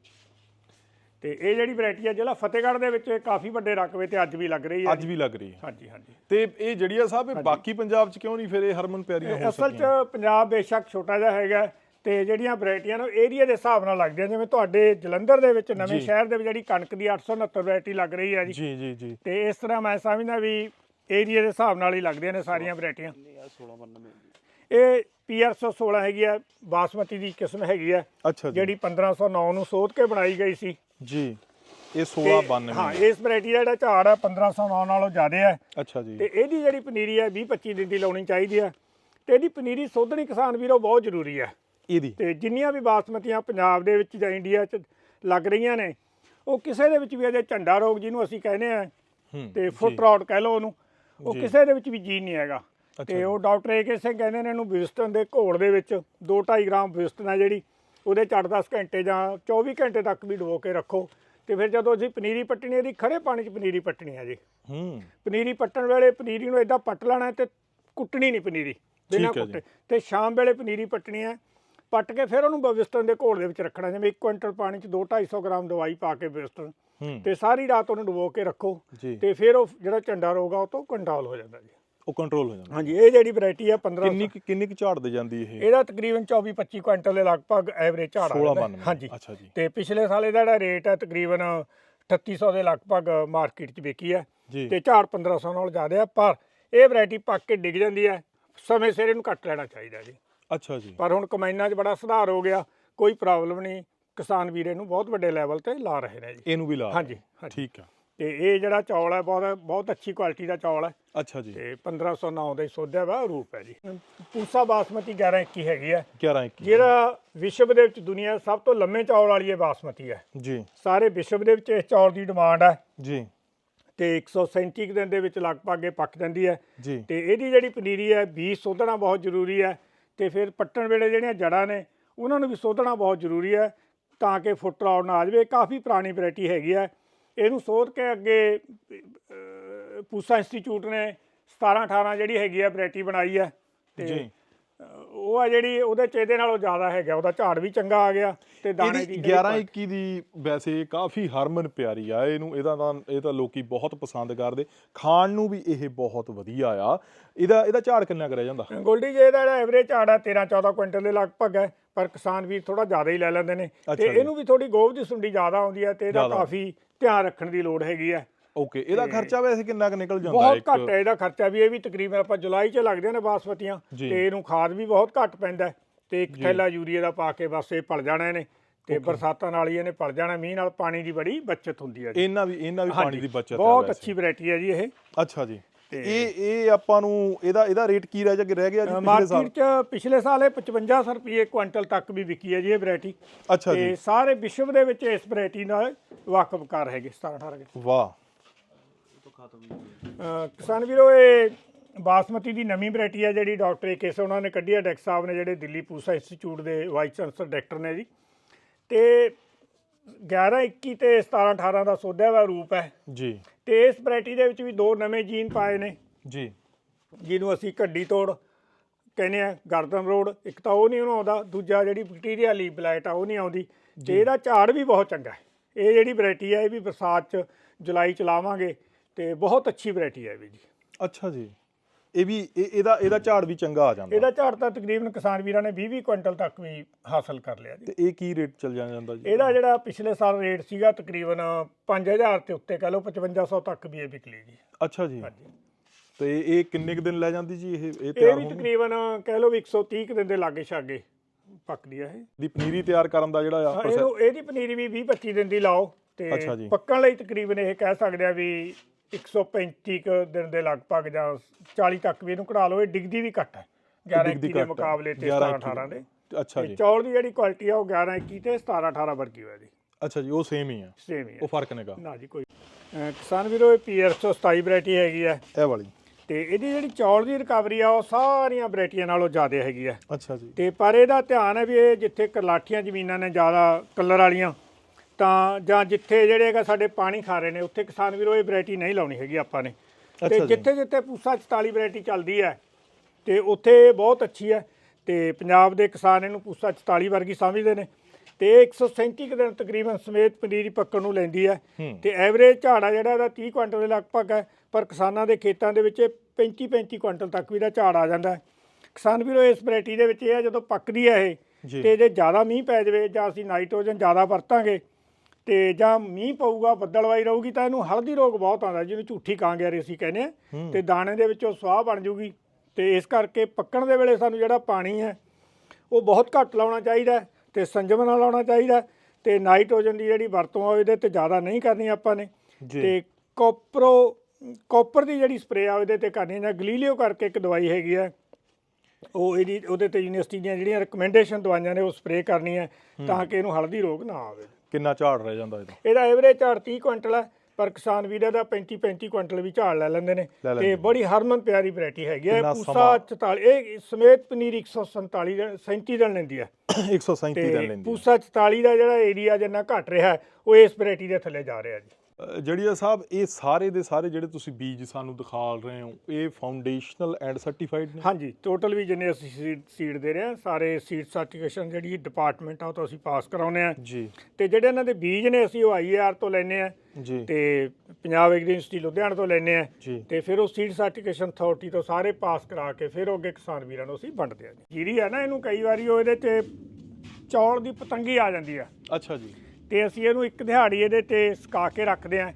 ਤੇ ਇਹ ਜਿਹੜੀ ਵੈਰਾਈਟੀ ਹੈ ਜਿਹੜਾ ਫਤਿਹਗੜ੍ਹ ਦੇ ਵਿੱਚ ਕਾਫੀ ਵੱਡੇ ਰਕਬੇ ਤੇ ਅੱਜ ਵੀ ਲੱਗ ਰਹੀ ਹੈ ਅੱਜ ਵੀ ਲੱਗ ਰਹੀ ਹੈ। ਹਾਂਜੀ ਹਾਂਜੀ। ਤੇ ਇਹ ਜਿਹੜੀ ਆ ਸਾਹਿਬ ਇਹ ਬਾਕੀ ਪੰਜਾਬ 'ਚ ਕਿਉਂ ਨਹੀਂ ਫਿਰ ਇਹ ਹਰਮਨ ਪਿਆਰੀਆਂ ਹੋ ਅਸਲ 'ਚ ਪੰਜਾਬ ਬੇਸ਼ੱਕ ਛੋਟਾ ਜਿਹਾ ਹੈਗਾ ਤੇ ਜਿਹੜੀਆਂ ਵੈਰਾਈਟੀਆਂ ਨੇ ਏਰੀਆ ਦੇ ਹਿਸਾਬ ਨਾਲ ਲੱਗਦੀਆਂ ਜਿਵੇਂ ਤੁਹਾਡੇ ਜਲੰਧਰ ਦੇ ਵਿੱਚ ਨਵੇਂ ਸ਼ਹਿਰ ਦੇ ਵਿੱਚ ਜਿਹੜੀ ਕਣਕ ਦੀ 869 ਵੈਰਾਈਟੀ ਲੱਗ ਰਹੀ ਹੈ ਜੀ। ਜੀ ਜੀ ਜੀ। ਤੇ ਇਸ ਤਰ੍ਹਾਂ ਮੈਂ ਸਮਝਦਾ ਵੀ ਏਰੀਆ ਦੇ ਹਿਸਾਬ ਨਾਲ ਹੀ ਲੱਗਦੀਆਂ ਨੇ ਸਾਰੀਆਂ ਵੈਰਾਈਟੀਆਂ। ਇਹ PR116 ਹੈਗੀ ਆ ਬਾਸਮਤੀ ਦੀ ਕਿਸਮ ਹੈਗੀ ਆ ਅੱਛਾ ਜੀ। ਜਿਹੜੀ 1509 ਨੂੰ ਸੋਧ ਕੇ ਬਣਾਈ ਗਈ ਸੀ। ਜੀ। ਇਹ 16 92 ਹਾਂ ਇਸ ਵੈਰਾਈਟੀ ਦਾ ਜਿਹੜਾ ਝਾੜ ਹੈ 1509 ਨਾਲੋਂ ਜ਼ਿਆਦਾ ਹੈ। ਅੱਛਾ ਜੀ। ਤੇ ਇਹਦੀ ਜਿਹੜੀ ਪਨੀਰੀ ਹੈ 20 25 ਦਿਨ ਦੀ ਲਾਉਣੀ ਚਾਹੀਦੀ ਹੈ। ਤੇ ਇਹਦੀ ਪਨੀਰੀ ਸੋਧਣੀ ਕਿਸਾਨ ਵੀਰੋ ਬਹੁਤ ਜ਼ਰੂਰੀ ਹੈ। ਇਹਦੀ? ਤੇ ਜਿੰਨੀਆਂ ਵੀ ਬਾਸਮਤੀਆਂ ਪੰਜਾਬ ਦੇ ਵਿੱਚ ਜਾਂ ਇੰਡੀਆ 'ਚ ਲੱਗ ਰਹੀਆਂ ਨੇ ਉਹ ਕਿਸੇ ਦੇ ਵਿੱਚ ਵੀ ਅਜੇ ਝੰਡਾ ਰੋਗ ਜਿਹਨੂੰ ਅਸੀਂ ਕਹਿੰਦੇ ਆ ਤੇ ਫੁੱਟ ਰੌਟ ਕਹਿ ਲਓ ਉਹਨੂੰ ਉਹ ਕਿਸੇ ਦੇ ਵਿੱਚ ਵੀ ਜੀਨ ਨਹੀਂ ਹੈਗਾ। ਤੇ ਉਹ ਡਾਕਟਰ ਏ ਕੇ ਸਿੰਘ ਕਹਿੰਦੇ ਨੇ ਇਹਨੂੰ ਵਿਜ਼ਟਨ ਦੇ ਘੋਲ ਦੇ ਵਿੱਚ 2.5 ਗ੍ਰਾਮ ਵਿਜ਼ਟਨ ਹੈ ਜਿਹੜੀ। ਉਹਦੇ 'ਚ 8-10 ਘੰਟੇ ਜਾਂ 24 ਘੰਟੇ ਤੱਕ ਵੀ ਡੁਬੋ ਕੇ ਰੱਖੋ। ਤੇ ਫਿਰ ਜਦੋਂ ਅਸੀਂ ਪਨੀਰੀ ਪੱਟਣੀ ਹੈ, ਇਹਦੀ ਖੜੇ ਪਾਣੀ 'ਚ ਪਨੀਰੀ ਪੱਟਣੀ ਹੈ ਜੀ। ਹੂੰ। ਪਨੀਰੀ ਪੱਟਣ ਵੇਲੇ ਪਨੀਰੀ ਨੂੰ ਇਦਾਂ ਪੱਟ ਲੈਣਾ ਤੇ ਕੁੱਟਣੀ ਨਹੀਂ ਪਨੀਰੀ ਬਿਨਾਂ। ਕੁੱਟੇ। ਤੇ ਸ਼ਾਮ ਵੇਲੇ ਪਨੀਰੀ ਪੱਟਣੀ ਹੈ ਪੱਟ ਕੇ ਫਿਰ ਉਹਨੂੰ ਬਿਸਤਰਨ ਦੇ ਘੋਲ ਦੇ ਵਿੱਚ ਰੱਖਣਾ ਜਿਵੇਂ 1 ਕੁਇੰਟਲ ਪਾਣੀ 'ਚ 2-250 ਗ੍ਰਾਮ ਦਵਾਈ ਪਾ ਕੇ ਬਿਸਤਰਨ ਹੂੰ। ਤੇ ਸਾਰੀ ਰਾਤ ਉਹਨੂੰ ਡੁਬੋ ਕੇ ਰੱਖੋ ਤੇ ਫਿਰ ਉਹ ਜਿਹੜਾ ਝੰਡਾ ਰੋਗ ਆ ਉਹ ਤੋਂ ਕੰਟਰੋਲ ਹੋ ਜਾਂਦਾ ਜੀ। ਉਹ ਕੰਟਰੋਲ ਹੋ ਜਾਂਦਾ। ਹਾਂਜੀ ਇਹ ਜਿਹੜੀ ਵੈਰਾਈਟੀ ਆ 15 ਕਿੰਨੀ ਕੁ- ਕਿੰਨੀ ਕੁ ਝਾੜ ਦੇ ਜਾਂਦੀ ਇਹ? ਇਹਦਾ ਤਕਰੀਬਨ 24-25 ਕੁਇੰਟਲ ਦੇ ਲਗਭਗ ਐਵਰੇਜ ਝਾੜ ਆ 16 ਜਾਂਦਾ। 92 ਹਾਂਜੀ। ਅੱਛਾ ਜੀ। ਤੇ ਪਿਛਲੇ ਸਾਲ ਇਹਦਾ ਜਿਹੜਾ ਰੇਟ ਹੈ ਤਕਰੀਬਨ 3800 ਦੇ ਲਗਭਗ ਮਾਰਕੀਟ 'ਚ ਵਿਕੀ ਹੈ ਜੀ। ਤੇ ਝਾੜ 1500 ਨਾਲ ਜ਼ਿਆਦਾ ਹੈ ਪਰ ਇਹ ਵੈਰਾਈਟੀ ਪੱਕ ਕੇ ਡਿੱਗ ਜਾਂਦੀ ਹੈ ਸਮੇਂ ਸਿਰ ਇਹਨੂੰ ਕੱਟ ਲੈਣਾ ਚਾਹੀਦਾ ਜੀ। ਅੱਛਾ ਜੀ। ਪਰ ਹੁਣ ਕਮਾਈਨਾਂ 'ਚ ਬੜਾ ਸੁਧਾਰ ਹੋ ਗਿਆ। ਕੋਈ ਪ੍ਰੋਬਲਮ ਨਹੀਂ। ਕਿਸਾਨ ਵੀਰੇ ਨੂੰ ਬਹੁਤ ਵੱਡੇ ਲੈਵਲ ਤੇ ਲਾ ਰਹੇ ਨੇ ਜੀ। ਇਹਨੂੰ ਵੀ ਲਾ ਹਾਂਜੀ ਹਾਂਜੀ। ਠੀਕ ਆ। ਤੇ ਇਹ ਜਿਹੜਾ ਚੌਲ ਹੈ ਬਹੁਤ ਬਹੁਤ ਅੱਛੀ ਕੁਆਲਿਟੀ ਦਾ ਚੌਲ ਹੈ। ਅੱਛਾ ਜੀ। ਤੇ 1509 ਦਾ ਹੀ ਸੋਧਿਆ ਵਾ ਰੂਪ ਹੈ ਜੀ। ਪੂਸਾ ਬਾਸਮਤੀ 1121 ਹੈਗੀ ਹੈ। 11 21 ਜਿਹੜਾ ਵਿਸ਼ਵ ਦੇ ਵਿੱਚ ਦੁਨੀਆ ਸਭ ਤੋਂ ਲੰਮੇ ਚੌਲ ਵਾਲੀ ਇਹ ਬਾਸਮਤੀ ਹੈ। ਜੀ। ਸਾਰੇ ਵਿਸ਼ਵ ਦੇ ਵਿੱਚ ਇਸ ਚੌਲ ਦੀ ਡਿਮਾਂਡ ਹੈ। ਜੀ। ਤੇ 137 ਕੁ ਦਿਨ ਦੇ ਵਿੱਚ ਲਗਭਗ ਇਹ ਪੱਕ ਜਾਂਦੀ ਹੈ। ਜੀ। ਤੇ ਇਹਦੀ ਜਿਹੜੀ ਪਨੀਰੀ ਹੈ ਬੀਜ ਸੋਧਣਾ ਬਹੁਤ ਜ਼ਰੂਰੀ ਹੈ। ਤੇ ਫਿਰ ਪੱਟਣ ਵੇਲੇ ਜਿਹੜੀਆਂ ਜੜਾਂ ਨੇ ਉਹਨਾਂ ਨੂੰ ਵੀ ਸੋਧਣਾ ਬਹੁਤ ਜ਼ਰੂਰੀ ਹੈ। ਤਾਂ ਕਿ ਫੁੱਟ ਰੌਡ ਨਾ ਆ ਜਾਵੇ ਕਾਫੀ ਪੁਰਾਣੀ ਵੈਰਾਈਟੀ ਹੈਗੀ ਹੈ। ਇਹਨੂੰ ਸੋਧ ਕੇ ਅੱਗੇ ਪੂਸਾ ਇੰਸਟੀਚਿਊਟ ਨੇ 17 18 ਜਿਹੜੀ ਹੈਗੀ ਹੈ ਵੈਰਾਈਟੀ ਬਣਾਈ ਹੈ ਤੇ ਉਹ ਆ ਜਿਹੜੀ ਉਹਦੇ ਚ ਇਹਦੇ ਨਾਲੋਂ ਜ਼ਿਆਦਾ ਹੈਗਾ ਉਹਦਾ ਝਾੜ ਵੀ ਚੰਗਾ ਆ ਗਿਆ ਤੇ ਦਾਣੇ ਦੀ ਇਹਦੀ 11 21 ਦੀ ਵੈਸੇ ਕਾਫੀ ਹਰਮਨ ਪਿਆਰੀ ਆ ਇਹਨੂੰ ਇਹਦਾ ਤਾਂ ਇਹ ਤਾਂ ਲੋਕੀ ਬਹੁਤ ਪਸੰਦ ਕਰਦੇ। ਖਾਣ ਨੂੰ ਵੀ ਇਹ ਬਹੁਤ ਵਧੀਆ ਆ। ਇਹਦਾ ਇਹਦਾ ਝਾੜ ਕਿੰਨਾ ਕਰਿਆ ਜਾਂਦਾ? ਗੋਲਡੀ ਜੇ ਦਾ ਜਿਹੜਾ ਐਵਰੇਜ ਝਾੜ ਹੈ 13 14 ਕੁਇੰਟਲ ਦੇ ਲਗਭਗ ਹੈ ਪਰ ਕਿਸਾਨ ਵੀ ਥੋੜਾ ਜ਼ਿਆਦਾ ਹੀ ਲੈ ਲੈਂਦੇ ਨੇ। ਤੇ। ਇਹਨੂੰ ਵੀ ਥੋੜੀ ਗੋਭ ਦੀ ਸੁੰਡੀ ਜ਼ਿਆਦਾ ਆਉਂਦੀ ਹੈ ਤੇ ਇਹਦਾ। ਕਾਫੀ ਧਿਆਨ ਰੱਖਣ ਦੀ ਲੋੜ ਹੈਗੀ ਹੈ। ਓਕੇ ਇਹਦਾ ਖਰਚਾ ਵੈਸੇ ਕਿੰਨਾ ਕੁ ਨਿਕਲ ਜਾਂਦਾ ਬਹੁਤ ਘੱਟ ਹੈ ਇਹਦਾ ਖਰਚਾ ਵੀ ਇਹ ਵੀ ਤਕਰੀਬਨ ਆਪਾਂ ਜੁਲਾਈ 'ਚ ਲੱਗਦੇ ਨੇ ਬਾਸਮਤੀਆਂ। ਤੇ ਇਹਨੂੰ ਖਾਦ ਵੀ ਬਹੁਤ ਘੱਟ ਪੈਂਦਾ ਤੇ ਇੱਕ ਥੈਲਾ ਯੂਰੀਆ ਦਾ ਪਾ ਕੇ ਬਸ ਇਹ ਪਲ ਜਾਣਾ ਇਹਨੇ। ਤੇ ਬਰਸਾਤਾਂ ਨਾਲ ਹੀ ਇਹਨੇ ਪਲ ਜਾਣਾ ਮੀਂਹ ਨਾਲ ਪਾਣੀ ਦੀ ਬੜੀ ਬਚਤ ਹੁੰਦੀ ਹੈ ਜੀ। ਇਹਨਾਂ ਵੀ ਇਹਨਾਂ ਵੀ ਪਾਣੀ ਦੀ ਬਚਤ ਹੈ ਬਹੁਤ। ਅੱਛੀ ਵੈਰਾਈਟੀ ਹੈ ਜੀ ਇਹ। ਅੱਛਾ ਜੀ। ਇਹ ਇਹ ਆਪਾਂ ਨੂੰ ਇਹਦਾ ਇਹਦਾ ਰੇਟ ਕੀ ਰਹਿ ਜਾ ਰਹਿ ਗਿਆ ਜੀ ਪਿਛਲੇ ਸਾਲ? ਮਾਰਕੀਟ 'ਚ ਪਿਛਲੇ ਸਾਲ ਇਹ 5500 ਰੁਪਏ ਕੁਇੰਟਲ ਤੱਕ ਵੀ ਵਿਕੀ ਹੈ ਜੀ ਇਹ ਵੈਰਾਈਟੀ ਅੱਛਾ ਜੀ। ਤੇ ਸਾਰੇ ਵਿਸ਼ਵ ਦੇ ਵਿੱਚ ਇਸ ਵੈਰਾਈਟੀ ਨਾਲ ਵਾਕਫਕਾਰ ਹੈਗੇ 17 18 ਕੇ ਵਾਹ। ਅਹ ਕਿਸਾਨ ਵੀਰੋ ਇਹ ਬਾਸਮਤੀ ਦੀ ਨਵੀਂ ਵੈਰਾਈਟੀ ਹੈ ਜਿਹੜੀ ਡਾਕਟਰ ਕੇਸ ਉਹਨਾਂ ਨੇ ਕੱਢੀ ਹੈ ਡਾਕਟਰ ਸਾਹਿਬ ਨੇ ਜਿਹੜੇ ਦਿੱਲੀ ਪੂਸਾ ਇੰਸਟੀਚਿਊਟ ਦੇ ਵਾਈਸ ਚਾਂਸਲਰ ਡਾਕਟਰ ਨੇ ਜੀ। ਤੇ 11 21 ਤੇ 17 18 ਦਾ ਸੋਧਿਆ ਹੋਇਆ ਰੂਪ ਹੈ। ਜੀ। ਤੇ ਇਸ ਵੈਰਾਈਟੀ ਦੇ ਵਿੱਚ ਵੀ ਦੋ ਨਵੇਂ ਜੀਨ ਪਾਏ ਨੇ। ਜੀ। ਜਿਹਨੂੰ ਅਸੀਂ ਘੱਡੀ ਤੋੜ ਕਹਿੰਦੇ ਆ ਗਰਦਨ ਰੋਡ ਇੱਕ ਤਾਂ ਉਹ ਨਹੀਂ ਉਹਨੂੰ ਆਉਂਦਾ ਦੂਜਾ ਜਿਹੜੀ ਬੈਕਟੀਰੀਆ ਲੀਵ ਬਲਾਈਟ ਆ ਉਹ ਨਹੀਂ ਆਉਂਦੀ। ਤੇ ਇਹਦਾ ਝਾੜ ਵੀ ਬਹੁਤ ਚੰਗਾ ਹੈ। ਇਹ ਜਿਹੜੀ ਵੈਰਾਈਟੀ ਹੈ ਇਹ ਵੀ ਬਰਸਾਤ ਚ ਜੁਲਾਈ ਚ ਲਾਵਾਂਗੇ ਤੇ ਬਹੁਤ ਅੱਛੀ ਵੈਰਾਈਟੀ ਹੈ ਵੀ ਜੀ। ਅੱਛਾ ਜੀ। ਇਹ ਵੀ ਇਹ- ਇਹਦਾ ਇਹਦਾ ਝਾੜ ਵੀ ਚੰਗਾ ਆ ਜਾਂਦਾ। ਇਹਦਾ ਝਾੜ ਤਾਂ ਤਕਰੀਬਨ ਕਿਸਾਨ ਵੀਰਾਂ ਨੇ 20-20 ਕੁਇੰਟਲ ਤੱਕ ਵੀ ਹਾਸਲ ਕਰ ਲਿਆ ਜੀ। ਤੇ ਇਹ ਕੀ ਰੇਟ ਚੱਲ ਜਾ ਜਾਂਦਾ ਜੀ? ਇਹਦਾ ਜਿਹੜਾ ਪਿਛਲੇ ਸਾਲ ਰੇਟ ਸੀਗਾ ਤਕਰੀਬਨ 5000 ਤੇ ਉੱਤੇ ਕਹ ਲਓ 5500 ਤੱਕ ਵੀ ਇਹ ਵਿਕਲੀ ਜੀ। ਅੱਛਾ ਜੀ। ਹਾਂਜੀ। ਤੇ ਇਹ ਕਿੰਨੇ ਕੁ ਦਿਨ ਲੈ ਜਾਂਦੀ ਜੀ ਇਹ ਇਹ ਇਹ ਤਿਆਰ ਵੀ ਹੋਣ ਨੂੰ? ਤਕਰੀਬਨ ਕਹਿ ਲਓ ਵੀ 130 ਕੁ ਦਿਨ ਦੇ ਲਾਗੇ ਛਾਗੇ ਪੱਕਦੀ ਆ ਇਹ। ਦੀ ਪਨੀਰੀ ਤਿਆਰ ਕਰਨ ਦਾ ਜਿਹੜਾ ਆ ਹਾਂ, process- ਇਹਨੂੰ ਇਹਦੀ ਪਨੀਰੀ ਵੀ 20 25 ਦਿਨ ਦੀ ਲਾਓ ਤੇ ਅੱਛਾ ਜੀ। ਪੱਕਣ ਲਈ ਤਕਰੀਬਨ ਇਹ ਕਹਿ ਸਕਦੇ ਆ ਵੀ 135 ਕੁ ਦਿਨ ਦੇ ਲਗਭਗ ਜਾਂ 40 ਤੱਕ ਵੀ ਇਹਨੂੰ ਕਢਾ ਲਓ ਇਹ ਡਿੱਗਦੀ ਵੀ ਘੱਟ ਹੈ। 11 ਡਿੱਗਦੀ 21 ਦੇ ਘੱਟ ਹੈ। ਮੁਕਾਬਲੇ ਤੇ 11 17 18 ਦੇ। ਅੱਛਾ ਤੇ ਜੀ। ਚੌਲ ਦੀ ਜਿਹੜੀ ਕੁਆਲਿਟੀ ਆ ਉਹ 11 21 ਤੇ 17 18 ਵਰਗੀ ਹੋਇਆ ਜੀ। ਅੱਛਾ ਜੀ ਉਹ ਸੇਮ ਹੀ ਆ। ਸੇਮ ਹੀ ਹੈ ਉਹ ਫ਼ਰਕ ਨਹੀਂਗਾ। ਨਾ ਜੀ ਕੋਈ ਅਹ ਕਿਸਾਨ ਵੀਰੋ ਇਹ ਪੀਆਰ 127 ਵੈਰਾਈਟੀ ਹੈਗੀ ਆ। ਇਹ ਵਾਲੀ। ਤੇ ਇਹਦੀ ਜਿਹੜੀ ਚੌਲ ਦੀ ਰਿਕਵਰੀ ਆ ਉਹ ਸਾਰੀਆਂ ਵੈਰਾਈਟੀਆਂ ਨਾਲੋਂ ਜ਼ਿਆਦਾ ਹੈਗੀ ਆ। ਅੱਛਾ ਜੀ। ਤੇ ਪਰ ਇਹਦਾ ਧਿਆਨ ਹੈ ਵੀ ਇਹ ਜਿੱਥੇ ਕਰਲਾਠੀਆਂ ਜ਼ਮੀਨਾਂ ਨੇ ਜ਼ਿਆਦਾ ਕਲਰ ਵਾਲੀਆਂ ਤਾਂ ਜਾਂ ਜਿੱਥੇ ਜਿਹੜੇ ਹੈਗਾ ਸਾਡੇ ਪਾਣੀ ਖਾ ਰਹੇ ਨੇ ਉੱਥੇ ਕਿਸਾਨ ਵੀਰੋ ਇਹ ਵੈਰਾਈਟੀ ਨਹੀਂ ਲਾਉਣੀ ਹੈਗੀ ਆਪਾਂ ਨੇ। ਤੇ। ਜਿੱਥੇ ਜਿੱਥੇ ਪੂਸਾ 44 ਵੈਰਾਈਟੀ ਚੱਲਦੀ ਹੈ ਤੇ ਉੱਥੇ ਇਹ ਬਹੁਤ ਅੱਛੀ ਹੈ। ਤੇ ਪੰਜਾਬ ਦੇ ਕਿਸਾਨ ਇਹਨੂੰ ਪੂਸਾ 44 ਵਰਗੀ ਸਮਝਦੇ ਨੇ। ਤੇ ਇਹ 137 ਕੁ ਦਿਨ ਤਕਰੀਬਨ ਸਮੇਤ ਪਨੀਰੀ ਪੱਕਣ ਨੂੰ ਲੈਂਦੀ ਹੈ। ਤੇ ਐਵਰੇਜ ਝਾੜਾ ਜਿਹੜਾ ਇਹਦਾ 30 ਕੁਇੰਟਲ ਦੇ ਲਗਭਗ ਹੈ ਪਰ ਕਿਸਾਨਾਂ ਦੇ ਖੇਤਾਂ ਦੇ ਵਿੱਚ 35 35 ਕੁਇੰਟਲ ਤੱਕ ਵੀ ਇਹਦਾ ਝਾੜ ਆ ਜਾਂਦਾ ਹੈ। ਕਿਸਾਨ ਵੀਰੋ ਇਸ ਵੈਰਾਈਟੀ ਦੇ ਵਿੱਚ ਇਹ ਹੈ ਜਦੋਂ ਪੱਕਦੀ ਹੈ ਇਹ। ਤੇ ਜੇ ਜ਼ਿਆਦਾ ਮੀਂਹ ਪੈ ਜਾਵੇ ਜਾਂ ਅਸੀਂ ਨਾਈਟ੍ਰੋਜਨ ਜ਼ਿਆਦਾ ਵਰਤਾਂਗੇ ਤੇ ਜਾਂ ਮੀਂਹ ਪਊਗਾ ਬੱਦਲਵਾਈ ਰਹੂਗੀ ਤਾਂ ਇਹਨੂੰ ਹਲਦੀ ਰੋਗ ਬਹੁਤ ਆਉਂਦਾ ਜਿਹਨੂੰ ਝੂਠੀ ਕਾਂਗਿਆਰੀ ਅਸੀਂ ਕਹਿੰਦੇ ਆ। ਤੇ ਦਾਣੇ ਦੇ ਵਿੱਚੋਂ ਸਵਾਹ ਬਣ ਜੂਗੀ। ਤੇ ਇਸ ਕਰਕੇ ਪੱਕਣ ਦੇ ਵੇਲੇ ਸਾਨੂੰ ਜਿਹੜਾ ਪਾਣੀ ਹੈ ਉਹ ਬਹੁਤ ਘੱਟ ਲਾਉਣਾ ਚਾਹੀਦਾ ਤੇ ਸੰਜਮ ਨਾਲ ਲਾਉਣਾ ਚਾਹੀਦਾ ਤੇ ਨਾਈਟ੍ਰੋਜਨ ਦੀ ਜਿਹੜੀ ਵਰਤੋਂ ਆ ਇਹਦੇ ਤੇ ਜ਼ਿਆਦਾ ਨਹੀਂ ਕਰਨੀ ਆਪਾਂ ਨੇ। ਤੇ ਕੋਪਰੋ ਕੋਪਰ ਦੀ ਜਿਹੜੀ ਸਪਰੇਅ ਆ ਇਹਦੇ ਤੇ ਕਰਨੀ ਜਾਂ ਗਲੀਲੀਓ ਕਰਕੇ ਇੱਕ ਦਵਾਈ ਹੈਗੀ ਹੈ। ਉਹ ਇਹਦੀ ਉਹਦੇ ਤੇ ਯੂਨੀਵਰਸਿਟੀ ਦੀਆਂ ਜਿਹੜੀਆਂ ਰეკਮੈਂਡੇਸ਼ਨ ਦਵਾਈਆਂ ਨੇ ਉਹ ਸਪਰੇਅ ਕਰਨੀ ਹੈ ਤਾਂ ਕਿ ਇਹਨੂੰ ਹਲਦੀ ਰੋਗ ਨਾ ਆਵੇ। ਕਿੰਨਾ ਝਾੜ ਰਹਿ ਜਾਂਦਾ ਇਹਦਾ? ਇਹਦਾ ਐਵਰੇਜ ਝਾੜ 30 ਕੁਇੰਟਲ ਹੈ ਪਰ ਕਿਸਾਨ ਵੀਰ ਇਹਦਾ 35 35 ਕੁਇੰਟਲ ਵੀ ਝਾੜ ਲੈ ਲੈਂਦੇ ਨੇ। ਲੈ ਲੈਂਦੇ ਤੇ ਬੜੀ ਹਰਮਨ ਪਿਆਰੀ ਵੈਰਾਈਟੀ ਹੈਗੀ ਹੈ ਕਿੰਨਾ ਪੂਸਾ ਸਮਾਂ? 44 ਇਹ ਸਮੇਤ ਪਨੀਰ 147 ਦਿਨ 37 ਦਿਨ ਲੈਂਦੀ ਹੈ 137 ਦਿਨ ਤੇ ਲੈਂਦੀ ਆ। ਪੂਸਾ 44 ਦਾ ਜਿਹੜਾ ਏਰੀਆ ਜਿੰਨਾ ਘਟ ਰਿਹਾ ਹੈ, ਉਹ ਇਸ ਵੈਰਾਈਟੀ ਦੇ ਥੱਲੇ ਜਾ ਰਿਹਾ ਜੀ। ਅ, ਜਿਹੜੀ ਆ ਸਾਹਿਬ ਇਹ ਸਾਰੇ ਦੇ ਸਾਰੇ ਜਿਹੜੇ ਤੁਸੀਂ ਬੀਜ ਸਾਨੂੰ ਦਿਖਾ ਰਹੇ ਹੋ ਇਹ ਫਾਊਂਡੇਸ਼ਨਲ ਐਂਡ ਸਰਟੀਫਾਈਡ ਨੇ? ਹਾਂਜੀ ਟੋਟਲ ਵੀ ਜਿੰਨੇ ਅਸੀਂ ਸੀਡ ਦੇ ਰਹੇ ਹਾਂ ਸਾਰੇ ਸੀਡ ਸਰਟੀਫਿਕੇਸ਼ਨ ਜਿਹੜੀ ਡਿਪਾਰਟਮੈਂਟ ਆ ਉਹ ਤੋਂ ਅਸੀਂ ਪਾਸ ਕਰਾਉਨੇ ਆ ਜੀ। ਤੇ ਜਿਹੜੇ ਇਹਨਾਂ ਦੇ ਬੀਜ ਨੇ ਅਸੀਂ ਉਹ ਆਈਏਆਰ ਤੋਂ ਲੈਨੇ ਆ ਜੀ। ਤੇ ਪੰਜਾਬ ਐਗਰੀ ਯੂਨੀਵਰਸਿਟੀ ਲੁਧਿਆਣਾ ਤੋਂ ਲੈਨੇ ਆ ਤੇ ਫਿਰ ਉਹ ਸੀਡ ਸਰਟੀਫਿਕੇਸ਼ਨ ਅਥਾਰਟੀ ਤੋਂ ਸਾਰੇ ਪਾਸ ਕਰਾ ਕੇ ਫਿਰ ਉਹ ਅੱਗੇ ਕਿਸਾਨ ਵੀਰਾਂ ਨੂੰ ਅਸੀਂ ਵੰਡਦੇ ਆ ਜੀਰੀ ਆ ਨਾ ਇਹਨੂੰ ਕਈ ਵਾਰੀ ਉਹ ਇਹਦੇ ਤੇ ਚੌਲ ਦੀ ਪਤੰਗੀ ਆ ਜਾਂਦੀ ਆ। ਅੱਛਾ ਜੀ। ਤੇ ਅਸੀਂ ਇਹਨੂੰ ਇੱਕ ਦਿਹਾੜੀ ਇਹਦੇ ਤੇ ਸੁਕਾ ਕੇ ਰੱਖਦੇ ਆ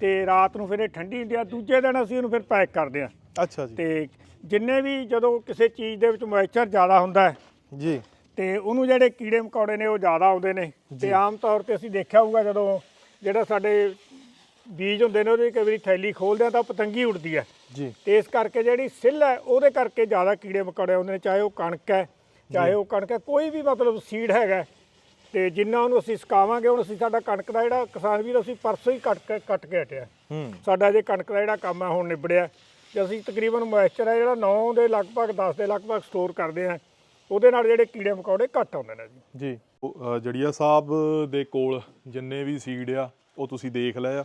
ਤੇ ਰਾਤ ਨੂੰ ਫਿਰ ਇਹ ਠੰਡੀ ਹੁੰਦੀ ਆ ਦੂਜੇ ਦਿਨ ਅਸੀਂ ਇਹਨੂੰ ਫਿਰ ਪੈਕ ਕਰਦੇ ਆ ਅੱਛਾ ਜੀ। ਤੇ ਜਿੰਨੇ ਵੀ ਜਦੋਂ ਕਿਸੇ ਚੀਜ਼ ਦੇ ਵਿੱਚ ਮੋਇਸਚਰ ਜ਼ਿਆਦਾ ਹੁੰਦਾ ਹੈ ਜੀ। ਤੇ ਉਹਨੂੰ ਜਿਹੜੇ ਕੀੜੇ ਮਕੌੜੇ ਨੇ ਉਹ ਜ਼ਿਆਦਾ ਆਉਂਦੇ ਨੇ। ਤੇ ਆਮ ਤੌਰ ਤੇ ਅਸੀਂ ਦੇਖਿਆ ਹੋਊਗਾ ਜਦੋਂ ਜਿਹੜਾ ਸਾਡੇ ਬੀਜ ਹੁੰਦੇ ਨੇ ਉਹਦੀ ਕਈ ਵਾਰੀ ਥੈਲੀ ਖੋਲਦੇ ਆ ਤਾਂ ਪਤੰਗੀ ਉੜਦੀ ਹੈ। ਜੀ। ਤੇ ਇਸ ਕਰਕੇ ਜਿਹੜੀ ਸਿੱਲ ਹੈ ਉਹਦੇ ਕਰਕੇ ਜ਼ਿਆਦਾ ਕੀੜੇ ਮਕੌੜੇ ਆਉਂਦੇ ਨੇ ਚਾਹੇ ਉਹ ਕਣਕ ਹੈ ਚਾਹੇ ਉਹ ਕਣਕ ਹੈ ਕੋਈ ਵੀ ਮਤਲਬ ਸੀਡ ਹੈਗਾ ਤੇ ਜਿੰਨਾ ਉਹਨੂੰ ਅਸੀਂ ਸੁਕਾਵਾਂਗੇ ਹੁਣ ਅਸੀਂ ਸਾਡਾ ਕਣਕ ਦਾ ਜਿਹੜਾ ਕਿਸਾਨ ਵੀਰ ਅਸੀਂ ਪਰਸੋਂ ਹੀ ਕੱਟ ਕੇ ਕੱਟ ਕੇ ਹਟਿਆ। ਹੂੰ। ਸਾਡਾ ਜੇ ਕਣਕ ਦਾ ਜਿਹੜਾ ਕੰਮ ਹੈ ਹੁਣ ਨਿਬੜਿਆ। ਤੇ ਅਸੀਂ ਤਕਰੀਬਨ ਮੋਇਸਚਰ ਹੈ ਜਿਹੜਾ 9 ਦੇ ਲਗਭਗ 10 ਦੇ ਲਗਭਗ ਸਟੋਰ ਕਰਦੇ ਆ। ਉਹਦੇ ਨਾਲ ਜਿਹੜੇ ਕੀੜੇ ਮਕੌੜੇ ਘੱਟ ਆਉਂਦੇ ਨੇ ਜੀ। ਜੀ। ਜੜੀਆ ਸਾਹਿਬ ਦੇ ਕੋਲ ਜਿੰਨੇ ਵੀ ਸੀਡ ਆ ਉਹ ਤੁਸੀਂ ਦੇਖ ਲਏ ਆ।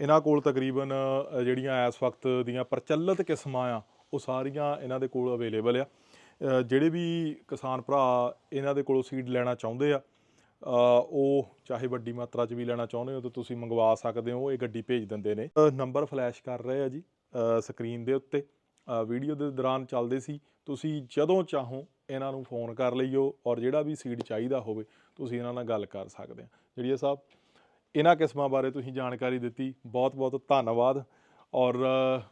ਇਹਨਾਂ ਕੋਲ ਤਕਰੀਬਨ ਜਿਹੜੀਆਂ ਇਸ ਵਕਤ ਦੀਆਂ ਪ੍ਰਚਲਿਤ ਕਿਸਮਾਂ ਆ ਉਹ ਸਾਰੀਆਂ ਇਹਨਾਂ ਦੇ ਕੋਲ ਅਵੇਲੇਬਲ ਆ। ਜਿਹੜੇ ਵੀ ਕਿਸਾਨ ਭਰਾ ਇਹਨਾਂ ਦੇ ਕੋਲੋਂ ਸੀਡ ਲੈਣਾ ਚਾਹੁੰਦੇ ਆ ਉਹ ਚਾਹੇ ਵੱਡੀ ਮਾਤਰਾ 'ਚ ਵੀ ਲੈਣਾ ਚਾਹੁੰਦੇ ਹੋ ਤਾਂ ਤੁਸੀਂ ਮੰਗਵਾ ਸਕਦੇ ਹੋ, ਇਹ ਗੱਡੀ ਭੇਜ ਦਿੰਦੇ ਨੇ। ਨੰਬਰ ਫਲੈਸ਼ ਕਰ ਰਹੇ ਆ ਜੀ ਸਕਰੀਨ ਦੇ ਉੱਤੇ। ਵੀਡੀਓ ਦੇ ਦੌਰਾਨ ਚੱਲਦੇ ਸੀ, ਤੁਸੀਂ ਜਦੋਂ ਚਾਹੋ ਇਹਨਾਂ ਨੂੰ ਫੋਨ ਕਰ ਲਈਓ ਔਰ ਜਿਹੜਾ ਵੀ ਸੀਡ ਚਾਹੀਦਾ ਹੋਵੇ, ਤੁਸੀਂ ਇਹਨਾਂ ਨਾਲ ਗੱਲ ਕਰ ਸਕਦੇ ਆ। ਜਿਹੜੀਆ ਸਾਹਿਬ, ਇਹਨਾਂ ਕਿਸਮਾਂ ਬਾਰੇ ਤੁਸੀਂ ਜਾਣਕਾਰੀ ਦਿੱਤੀ ਬਹੁਤ ਬਹੁਤ ਧੰਨਵਾਦ। ਔਰ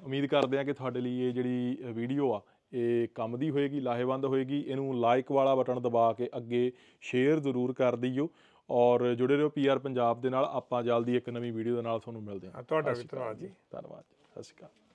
ਉਮੀਦ ਕਰਦੇ ਆ ਕਿ ਤੁਹਾਡੇ ਲਈ ਇਹ ਜਿਹੜੀ ਵੀਡੀਓ ਆ ਇਹ ਕੰਮ ਦੀ ਹੋਏਗੀ ਲਾਹੇਵੰਦ ਹੋਏਗੀ ਇਹਨੂੰ ਲਾਈਕ ਵਾਲਾ ਬਟਨ ਦਬਾ ਕੇ ਅੱਗੇ ਸ਼ੇਅਰ ਜ਼ਰੂਰ ਕਰ ਦਈਓ ਔਰ ਜੁੜੇ ਰਹੋ ਪੀਆਰ ਪੰਜਾਬ ਦੇ ਨਾਲ ਆਪਾਂ ਜਲਦੀ ਇੱਕ ਨਵੀਂ ਵੀਡੀਓ ਦੇ ਨਾਲ ਤੁਹਾਨੂੰ ਮਿਲਦੇ ਹਾਂ। ਤੁਹਾਡਾ ਵੀ ਧੰਨਵਾਦ ਜੀ। ਧੰਨਵਾਦ ਸਤਿ ਸ਼੍ਰੀ ਅਕਾਲ।